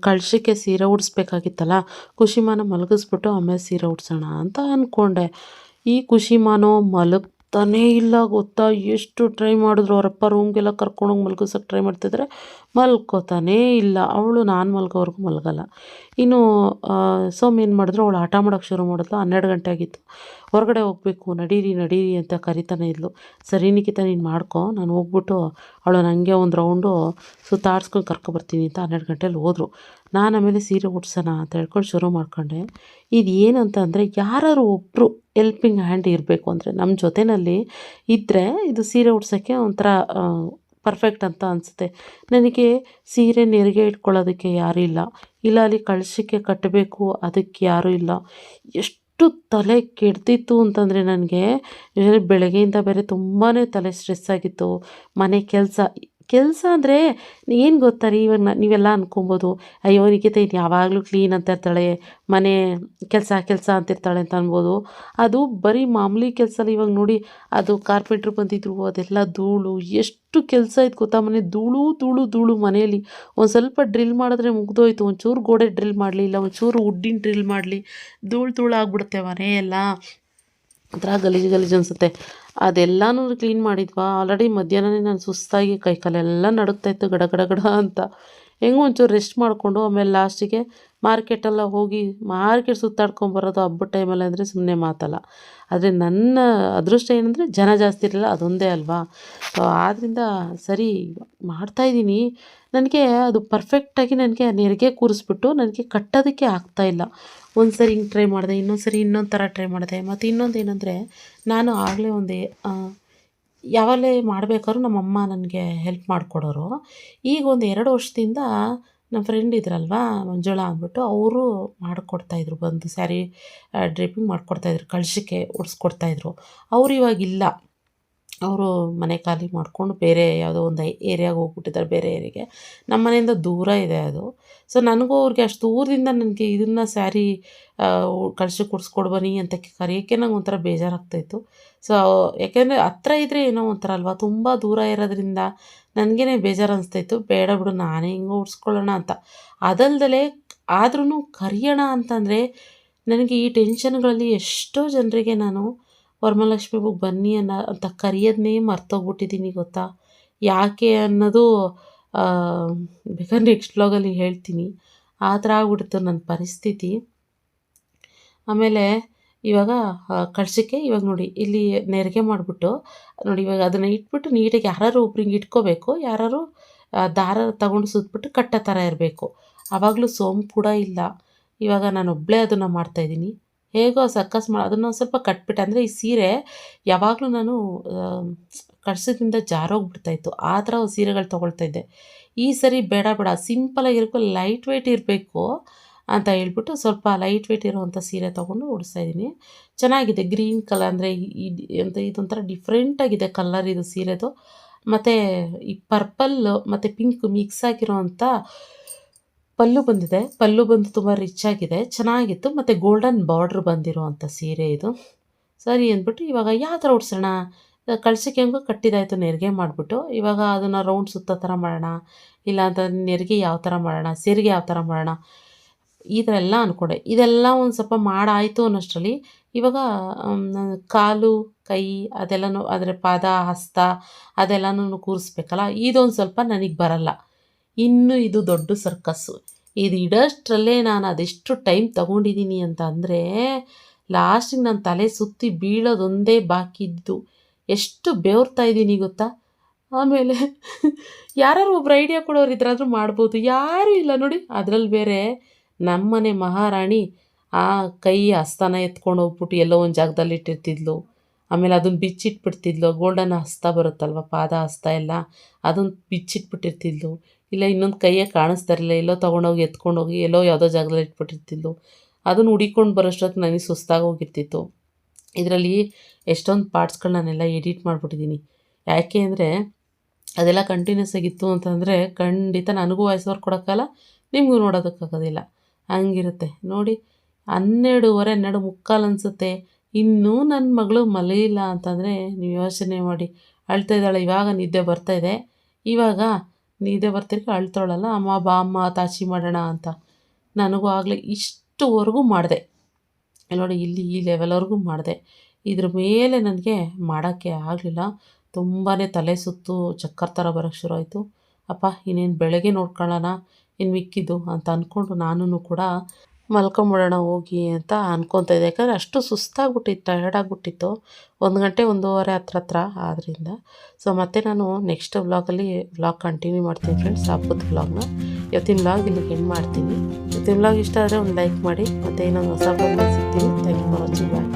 ಕಳಶಕ್ಕೆ ಸೀರೆ ಉಡಿಸ್ಬೇಕಾಗಿತ್ತಲ್ಲ ಖುಷಿಮಾನ ಮಲಗಿಸ್ಬಿಟ್ಟು ಆಮೇಲೆ ಸೀರೆ ಉಡ್ಸೋಣ ಅಂತ ಅಂದ್ಕೊಂಡೆ ಈ ಕುಶಿಮಾನೋ ಮಲಗ್ತಾನೇ ಇಲ್ಲ, ಗೊತ್ತಾ ಎಷ್ಟು ಟ್ರೈ ಮಾಡಿದ್ರು ಅವರಪ್ಪ ರೂಮ್ಗೆಲ್ಲ ಕರ್ಕೊಂಡೋಗಿ ಮಲ್ಗಿಸೋಕೆ ಟ್ರೈ ಮಾಡ್ತಿದ್ರೆ ಮಲ್ಕೋತಾನೇ ಇಲ್ಲ. ಅವಳು ನಾನು ಮಲ್ಗೋವರೆಗೂ ಮಲಗಲ್ಲ. ಇನ್ನು ಸೋಮ್ ಏನು ಮಾಡಿದ್ರು, ಅವಳು ಆಟ ಮಾಡೋಕ್ಕೆ ಶುರು ಮಾಡಿದ್ಲು. ಹನ್ನೆರಡು ಗಂಟೆ ಆಗಿತ್ತು. ಹೊರಗಡೆ ಹೋಗಬೇಕು, ನಡೀರಿ ನಡೀರಿ ಅಂತ ಕರಿತಾನೆ ಇದ್ಲು. ಸರಿ ನಿಖಿತ, ನೀನು ಮಾಡ್ಕೊ. ನಾನು ಹೋಗ್ಬಿಟ್ಟು ಅವಳು ನನಗೆ ಒಂದು ರೌಂಡು ಸುತ್ತಾಡ್ಸ್ಕೊಂಡು ಕರ್ಕೊಬರ್ತೀನಿ ಅಂತ ಹನ್ನೆರಡು ಗಂಟೆಲಿ ಹೋದರು. ನಾನು ಆಮೇಲೆ ಸೀರೆ ಉಡ್ಸೋಣ ಅಂತ ಹೇಳ್ಕೊಂಡು ಶುರು ಮಾಡ್ಕೊಂಡೆ. ಇದು ಏನಂತಂದರೆ ಯಾರು ಒಬ್ಬರು ಎಲ್ಪಿಂಗ್ ಹ್ಯಾಂಡ್ ಇರಬೇಕು ಅಂದರೆ ನಮ್ಮ ಜೊತೆಯಲ್ಲಿ ಇದ್ದರೆ ಇದು ಸೀರೆ ಉಡ್ಸೋಕ್ಕೆ ಒಂಥರ ಪರ್ಫೆಕ್ಟ್ ಅಂತ ಅನಿಸುತ್ತೆ. ನನಗೆ ಸೀರೆ ನೆರಿಗೆ ಇಟ್ಕೊಳ್ಳೋದಕ್ಕೆ ಯಾರೂ ಇಲ್ಲ. ಇಲ್ಲ ಅಲ್ಲಿ ಕಳಶಕ್ಕೆ ಕಟ್ಟಬೇಕು ಅದಕ್ಕೆ ಯಾರೂ ಇಲ್ಲ. ಎಷ್ಟು ತಲೆ ಕೆಡ್ತಿತ್ತು ಅಂತಂದರೆ ನನಗೆ ಬೆಳಗ್ಗೆಯಿಂದ ಬೇರೆ ತುಂಬಾ ತಲೆ ಸ್ಟ್ರೆಸ್ ಆಗಿತ್ತು. ಮನೆ ಕೆಲಸ ಕೆಲಸ ಅಂದರೆ ಏನು ಗೊತ್ತಾ ರೀ ಇವಾಗ ನೀವೆಲ್ಲ ಅಂದ್ಕೊಬೋದು ಅಯ್ಯೋ ನಿಖಿತ ಇದು ಯಾವಾಗಲೂ ಕ್ಲೀನ್ ಅಂತ ಇರ್ತಾಳೆ, ಮನೆ ಕೆಲಸ ಕೆಲಸ ಅಂತಿರ್ತಾಳೆ ಅಂತ ಅನ್ಬೋದು. ಅದು ಬರೀ ಮಾಮೂಲಿ ಕೆಲಸ ಇವಾಗ ನೋಡಿ ಅದು ಕಾರ್ಪೆಂಟ್ರ್ ಬಂದಿದ್ರು, ಅದೆಲ್ಲ ಧೂಳು, ಎಷ್ಟು ಕೆಲಸ ಇತ್ತು ಗೊತ್ತಾ ಮನೆ, ಧೂಳು ಧೂಳು ಧೂಳು ಮನೆಯಲ್ಲಿ. ಒಂದು ಸ್ವಲ್ಪ ಡ್ರಿಲ್ ಮಾಡಿದ್ರೆ ಮುಗ್ದೋಯ್ತು, ಒಂಚೂರು ಗೋಡೆ ಡ್ರಿಲ್ ಮಾಡಲಿ ಇಲ್ಲ ಒಂಚೂರು ಉಡ್ಡಿನ ಡ್ರಿಲ್ ಮಾಡಲಿ, ಧೂಳು ಧೂಳು ಆಗ್ಬಿಡುತ್ತೆ ಮನೆಯೆಲ್ಲ. ಒಂಥರ ಗಲೀಜು ಗಲೀಜು ಅನಿಸುತ್ತೆ. ಅದೆಲ್ಲನೂ ಕ್ಲೀನ್ ಮಾಡಿದ್ವಾ? ಆಲ್ರೆಡಿ ಮಧ್ಯಾಹ್ನನೇ ನಾನು ಸುಸ್ತಾಗಿ ಕೈಕಾಲೆಲ್ಲ ನಡುಕ್ತಾ ಇತ್ತು ಗಡ ಗಡ ಗಡ ಅಂತ. ಹೆಂಗೋ ಒಂಚೂರು ರೆಸ್ಟ್ ಮಾಡಿಕೊಂಡು ಆಮೇಲೆ ಲಾಸ್ಟಿಗೆ ಮಾರ್ಕೆಟೆಲ್ಲ ಹೋಗಿ ಮಾರ್ಕೆಟ್ ಸುತ್ತಾಡ್ಕೊಂಬರೋದು ಹಬ್ಬದ ಟೈಮಲ್ಲಿ ಅಂದರೆ ಸುಮ್ಮನೆ ಮಾತಲ್ಲ. ಆದರೆ ನನ್ನ ಅದೃಷ್ಟ ಏನಂದರೆ ಜನ ಜಾಸ್ತಿ ಇರಲಿಲ್ಲ ಅದೊಂದೇ ಅಲ್ವಾ? ಸೊ ಆದ್ದರಿಂದ ಸರಿ ಮಾಡ್ತಾಯಿದ್ದೀನಿ ನನಗೆ ಅದು ಪರ್ಫೆಕ್ಟಾಗಿ ನನಗೆ ನೆರಿಗೆ ಕೂರಿಸ್ಬಿಟ್ಟು ನನಗೆ ಕಟ್ಟೋದಕ್ಕೆ ಆಗ್ತಾಯಿಲ್ಲ ಒಂದು ಸರಿ ಹಿಂಗೆ ಟ್ರೈ ಮಾಡಿದೆ ಇನ್ನೊಂದು ಸರಿ ಇನ್ನೊಂದು ಥರ ಟ್ರೈ ಮಾಡಿದೆ. ಮತ್ತು ಇನ್ನೊಂದು ಏನಂದರೆ, ನಾನು ಆಗಲೇ ಒಂದು ಯಾವಾಗಲೇ ಮಾಡಬೇಕಾದ್ರೂ ನಮ್ಮಮ್ಮ ನನಗೆ ಹೆಲ್ಪ್ ಮಾಡಿಕೊಡೋರು. ಈಗ ಒಂದು ಎರಡು ವರ್ಷದಿಂದ ನಮ್ಮ ಫ್ರೆಂಡ್ ಇದ್ರಲ್ವಾ, ಮಂಜುಳಾ ಅಂದ್ಬಿಟ್ಟು ಅವರು ಮಾಡಿಕೊಡ್ತಾಯಿದ್ರು ಬಂದು ಸ್ಯಾರಿ ಡ್ರಿಪ್ಪಿಂಗ್ ಮಾಡಿಕೊಡ್ತಾಯಿದ್ರು ಕಳ್ಸಕ್ಕೆ ಉಡ್ಸ್ಕೊಡ್ತಾಯಿದ್ರು ಅವ್ರು ಇವಾಗಿಲ್ಲ ಅವರು ಮನೆ ಖಾಲಿ ಮಾಡಿಕೊಂಡು ಬೇರೆ ಯಾವುದೋ ಒಂದು ಏರಿಯಾಗೆ ಹೋಗ್ಬಿಟ್ಟಿದ್ದಾರೆ ಬೇರೆ ಏರಿಯಾಗೆ ನಮ್ಮ ಮನೆಯಿಂದ ದೂರ ಇದೆ ಅದು. ಸೊ ನನಗೂ ಅವ್ರಿಗೆ ಅಷ್ಟು ದೂರದಿಂದ ನನಗೆ ಇದನ್ನು ಸ್ಯಾರಿ ಕಳಿಸಿ ಕೊಡಿಸ್ಕೊಡ್ ಬನ್ನಿ ಅಂತ ಕರೆಯೋಕ್ಕೆ ನಂಗೆ ಒಂಥರ ಬೇಜಾರಾಗ್ತಾಯಿತ್ತು. ಸೊ ಯಾಕೆಂದರೆ ಹತ್ರ ಇದ್ದರೆ ಏನೋ ಒಂಥರ ಅಲ್ವಾ? ತುಂಬ ದೂರ ಇರೋದ್ರಿಂದ ನನಗೇ ಬೇಜಾರು ಅನಿಸ್ತಾಯಿತ್ತು ಬೇಡ ಬಿಡು, ನಾನೇ ಹಿಂಗೆ ಉಡ್ಸ್ಕೊಳ್ಳೋಣ ಅಂತ. ಅದಲ್ದಲೇ ಆದ್ರೂ ಕರೆಯೋಣ ಅಂತಂದರೆ ನನಗೆ ಈ ಟೆನ್ಷನ್ಗಳಲ್ಲಿ ಎಷ್ಟೋ ಜನರಿಗೆ ನಾನು ವರಮಹಾಲಕ್ಷ್ಮಿಗೆ ಬನ್ನಿ ಅನ್ನೋ, ಅಂತ ಕರೆಯೋದನ್ನೇ ಮರ್ತೋಗ್ಬಿಟ್ಟಿದ್ದೀನಿ ಗೊತ್ತಾ? ಯಾಕೆ ಅನ್ನೋದು ಬೇಕಾದ್ರೆ ನೆಕ್ಸ್ಟ್ ವ್ಲಾಗಲ್ಲಿ ಹೇಳ್ತೀನಿ. ಆ ಥರ ಆಗ್ಬಿಡ್ತು ನನ್ನ ಪರಿಸ್ಥಿತಿ. ಆಮೇಲೆ ಇವಾಗ ಕಳ್ಸಕ್ಕೆ ಇವಾಗ ನೋಡಿ, ಇಲ್ಲಿ ನೆರಿಗೆ ಮಾಡಿಬಿಟ್ಟು, ನೋಡಿ ಇವಾಗ ಅದನ್ನು ಇಟ್ಬಿಟ್ಟು ನೀಟಾಗಿ ಯಾರು ಒಬ್ರಿಗೆ ಇಟ್ಕೋಬೇಕು ಯಾರು ದಾರ ತಗೊಂಡು ಸುತ್ತಬಿಟ್ಟು ಕಟ್ಟೋ ಥರ ಇರಬೇಕು. ಆವಾಗಲೂ ಸೋಂಪು ಕೂಡ ಇಲ್ಲ. ಇವಾಗ ನಾನು ಒಬ್ಬಳೇ ಅದನ್ನು ಮಾಡ್ತಾಯಿದ್ದೀನಿ ಹೇಗೋ ಸಕ್ಕಸ್ ಮಾಡಿ. ಅದನ್ನು ಒಂದು ಸ್ವಲ್ಪ ಕಟ್ಬಿಟ್ಟೆ. ಅಂದರೆ ಈ ಸೀರೆ ಯಾವಾಗಲೂ ನಾನು ಕಳ್ಸದಿಂದ ಜಾರೋಗ್ಬಿಡ್ತಾಯಿತ್ತು. ಆ ಥರ ಸೀರೆಗಳು ತೊಗೊಳ್ತಾ ಇದ್ದೆ. ಈ ಸರಿ ಬೇಡ ಬೇಡ. ಸಿಂಪಲಾಗಿರಬೇಕು ಲೈಟ್ ವೆಯ್ಟ್ ಇರಬೇಕು ಅಂತ ಹೇಳ್ಬಿಟ್ಟು ಸ್ವಲ್ಪ ಲೈಟ್ ವೆಯ್ಟ್ ಇರೋವಂಥ ಸೀರೆ ತೊಗೊಂಡು ಉಡಿಸ್ತಾ ಇದ್ದೀನಿ. ಚೆನ್ನಾಗಿದೆ. ಗ್ರೀನ್ ಕಲರ್ ಅಂದರೆ ಅಂತ ಇದೊಂಥರ ಡಿಫ್ರೆಂಟಾಗಿದೆ ಕಲರ್ ಇದು ಸೀರೆದು. ಮತ್ತು ಈ ಪರ್ಪಲ್ಲು ಮತ್ತು ಪಿಂಕ್ ಮಿಕ್ಸ್ ಆಗಿರೋವಂಥ ಪಲ್ಲು ಬಂದಿದೆ. ಪಲ್ಲು ಬಂದು ತುಂಬ ರಿಚ್ ಆಗಿದೆ. ಚೆನ್ನಾಗಿತ್ತು. ಮತ್ತು ಗೋಲ್ಡನ್ ಬಾರ್ಡ್ರ್ ಬಂದಿರುವಂಥ ಸೀರೆ ಇದು. ಸರಿ ಅಂದ್ಬಿಟ್ಟು ಇವಾಗ ಯಾವ ಥರ ಉಡ್ಸೋಣ? ಕಳ್ಸಕ್ಕೆ ಹೆಂಗೋ ಕಟ್ಟಿದಾಯಿತು, ನೆರಿಗೆ ಮಾಡಿಬಿಟ್ಟು. ಇವಾಗ ಅದನ್ನು ರೌಂಡ್ ಸುತ್ತ ಥರ ಮಾಡೋಣ. ಇಲ್ಲ ಅಂತ ನೆರಿಗೆ ಯಾವ ಥರ ಮಾಡೋಣ? ಸೀರೆಗೆ ಯಾವ ಥರ ಮಾಡೋಣ? ಈ ಥರ ಎಲ್ಲ ಅಂದ್ಕೊಂಡೆ ಇದೆಲ್ಲ ಒಂದು ಸ್ವಲ್ಪ ಮಾಡಾಯಿತು ಅನ್ನೋಷ್ಟರಲ್ಲಿ ಇವಾಗ ಕಾಲು, ಕೈ ಅದೆಲ್ಲನೂ ಅದರ ಪಾದ, ಹಸ್ತ ಅದೆಲ್ಲನೂ ಕೂರಿಸ್ಬೇಕಲ್ಲ? ಇದೊಂದು ಸ್ವಲ್ಪ ನನಗೆ ಬರಲ್ಲ. ಇನ್ನು ಇದು ದೊಡ್ಡ ಸರ್ಕಸ್ಸು ಇದು ಇಡೋಷ್ಟರಲ್ಲೇ ನಾನು ಅದೆಷ್ಟು ಟೈಮ್ ತಗೊಂಡಿದ್ದೀನಿ ಅಂತ ಅಂದರೆ ಲಾಸ್ಟಿಗೆ ನನ್ನ ತಲೆ ಸುತ್ತಿ ಬೀಳೋದೊಂದೇ ಬಾಕಿ ಇದ್ದು, ಎಷ್ಟು ಬೆವರ್ತಾ ಇದ್ದೀನಿ ಗೊತ್ತಾ? ಆಮೇಲೆ ಯಾರು ಒಬ್ರು ಐಡಿಯಾ ಕೊಡೋರು ಇದ್ರಾದರೂ ಮಾಡ್ಬೋದು, ಯಾರೂ ಇಲ್ಲ ನೋಡಿ. ಅದರಲ್ಲಿ ಬೇರೆ ನಮ್ಮನೆ ಮಹಾರಾಣಿ ಆ ಕೈ ಹಸ್ತನ ಎತ್ಕೊಂಡು ಹೋಗ್ಬಿಟ್ಟು ಎಲ್ಲೋ ಒಂದು ಜಾಗದಲ್ಲಿ ಇಟ್ಟಿರ್ತಿದ್ಲು. ಆಮೇಲೆ ಅದನ್ನು ಬಿಚ್ಚಿಟ್ಬಿಡ್ತಿದ್ಲು. ಗೋಲ್ಡನ್ ಹಸ್ತ ಬರುತ್ತಲ್ವ, ಪಾದ ಹಸ್ತ ಎಲ್ಲ ಅದನ್ನು ಬಿಚ್ಚಿಟ್ಬಿಟ್ಟಿರ್ತಿದ್ಲು. ಇಲ್ಲ ಇನ್ನೊಂದು ಕೈಯೇ ಕಾಣಿಸ್ತಾ ಇರಲಿಲ್ಲ. ಎಲ್ಲೋ ತೊಗೊಂಡೋಗಿ ಎತ್ಕೊಂಡೋಗಿ ಎಲ್ಲೋ ಯಾವುದೋ ಜಾಗದಲ್ಲಿ ಇಟ್ಬಿಟ್ಟಿರ್ತಿದ್ಲು. ಅದನ್ನು ಹುಡಿಕೊಂಡು ಬರೋಷ್ಟೊತ್ತು ನನಗೆ ಸುಸ್ತಾಗಿ ಹೋಗಿರ್ತಿತ್ತು. ಇದರಲ್ಲಿ ಎಷ್ಟೊಂದು ಪಾರ್ಟ್ಸ್ಗಳು ನಾನೆಲ್ಲ ಎಡಿಟ್ ಮಾಡಿಬಿಟ್ಟಿದ್ದೀನಿ ಯಾಕೆ ಅಂದರೆ ಅದೆಲ್ಲ ಕಂಟಿನ್ಯೂಸ್ ಆಗಿತ್ತು ಅಂತಂದರೆ ಖಂಡಿತ ನನಗೂ ವಾಯ್ಸ್ ಕೊಡೋಕ್ಕಲ್ಲ, ನಿಮಗೂ ನೋಡೋದಕ್ಕಾಗೋದಿಲ್ಲ ಹಂಗಿರುತ್ತೆ. ನೋಡಿ, ಹನ್ನೆರಡುವರೆ, ಹನ್ನೆರಡು ಮುಕ್ಕಾಲು ಅನಿಸುತ್ತೆ. ಇನ್ನೂ ನನ್ನ ಮಗಳು ಮಲಗಿಲ್ಲ ಅಂತಂದರೆ ನೀವು ಯೋಚನೆ ಮಾಡಿ. ಅಳ್ತಾ ಇದ್ದಾಳೆ, ಇವಾಗ ನಿದ್ದೆ ಬರ್ತಾಯಿದೆ ಇವಾಗ ನಿದ್ದೆ ಬರ್ತಿರ್ಕ ಅಳ್ತಾಳಲ್ಲ, ಅಮ್ಮ ಬಾ, ಅಮ್ಮ ತಾಚಿ ಮಾಡೋಣ ಅಂತ. ನನಗೂ ಆಗಲೇ ಇಷ್ಟುವರೆಗೂ ಮಾಡಿದೆ. ನೋಡಿ, ಇಲ್ಲಿ ಈ ಲೆವೆಲ್ವರೆಗೂ ಮಾಡಿದೆ. ಇದ್ರ ಮೇಲೆ ನನಗೆ ಮಾಡೋಕ್ಕೆ ಆಗಲಿಲ್ಲ. ತುಂಬಾ ತಲೆ ಸುತ್ತು ಚಕ್ಕರ್ ಥರ ಬರೋಕ್ಕೆ ಶುರು ಆಯಿತು ಅಪ್ಪ, ಇನ್ನೇನು ಬೆಳಗ್ಗೆ ನೋಡ್ಕೊಳ್ಳೋಣ ಇನ್ನು ಮಿಕ್ಕಿದ್ದು ಅಂತ ಅಂದ್ಕೊಂಡು ನಾನು ಕೂಡ ಮಲ್ಕೊಂಬಿಡೋಣ ಹೋಗಿ ಅಂತ ಅನ್ಕೊತಾ ಇದ್ದೆ. ಯಾಕಂದರೆ ಅಷ್ಟು ಸುಸ್ತಾಗ್ಬಿಟ್ಟಿತ್ತು ಟಯರ್ಡ್ ಆಗಿಬಿಟ್ಟಿತ್ತು ಒಂದು ಗಂಟೆ, ಒಂದೂವರೆ ಹತ್ರ ಹತ್ರ ಆದ್ದರಿಂದ ಸೊ ಮತ್ತೆ ನಾನು ನೆಕ್ಸ್ಟ್ ವ್ಲಾಗಲ್ಲಿ ವ್ಲಾಗ್ ಕಂಟಿನ್ಯೂ ಮಾಡ್ತೀನಿ ಫ್ರೆಂಡ್ಸ್ ಹಬ್ಬದ ವ್ಲಾಗ್ನ ಇವತ್ತಿನ ವ್ಲಾಗ್ ಇಲ್ಲಿಗೆ ಎಂಡ್ ಮಾಡ್ತೀನಿ. ಇವತ್ತಿನ ವ್ಲಾಗ್ ಇಷ್ಟ ಆದರೆ ಒಂದು ಲೈಕ್ ಮಾಡಿ, ಮತ್ತು ಇನ್ನೊಂದು ಹೊಸ ವ್ಲಾಗ್ ಸಿಗ್ತೀನಿ. Thank you for watching bye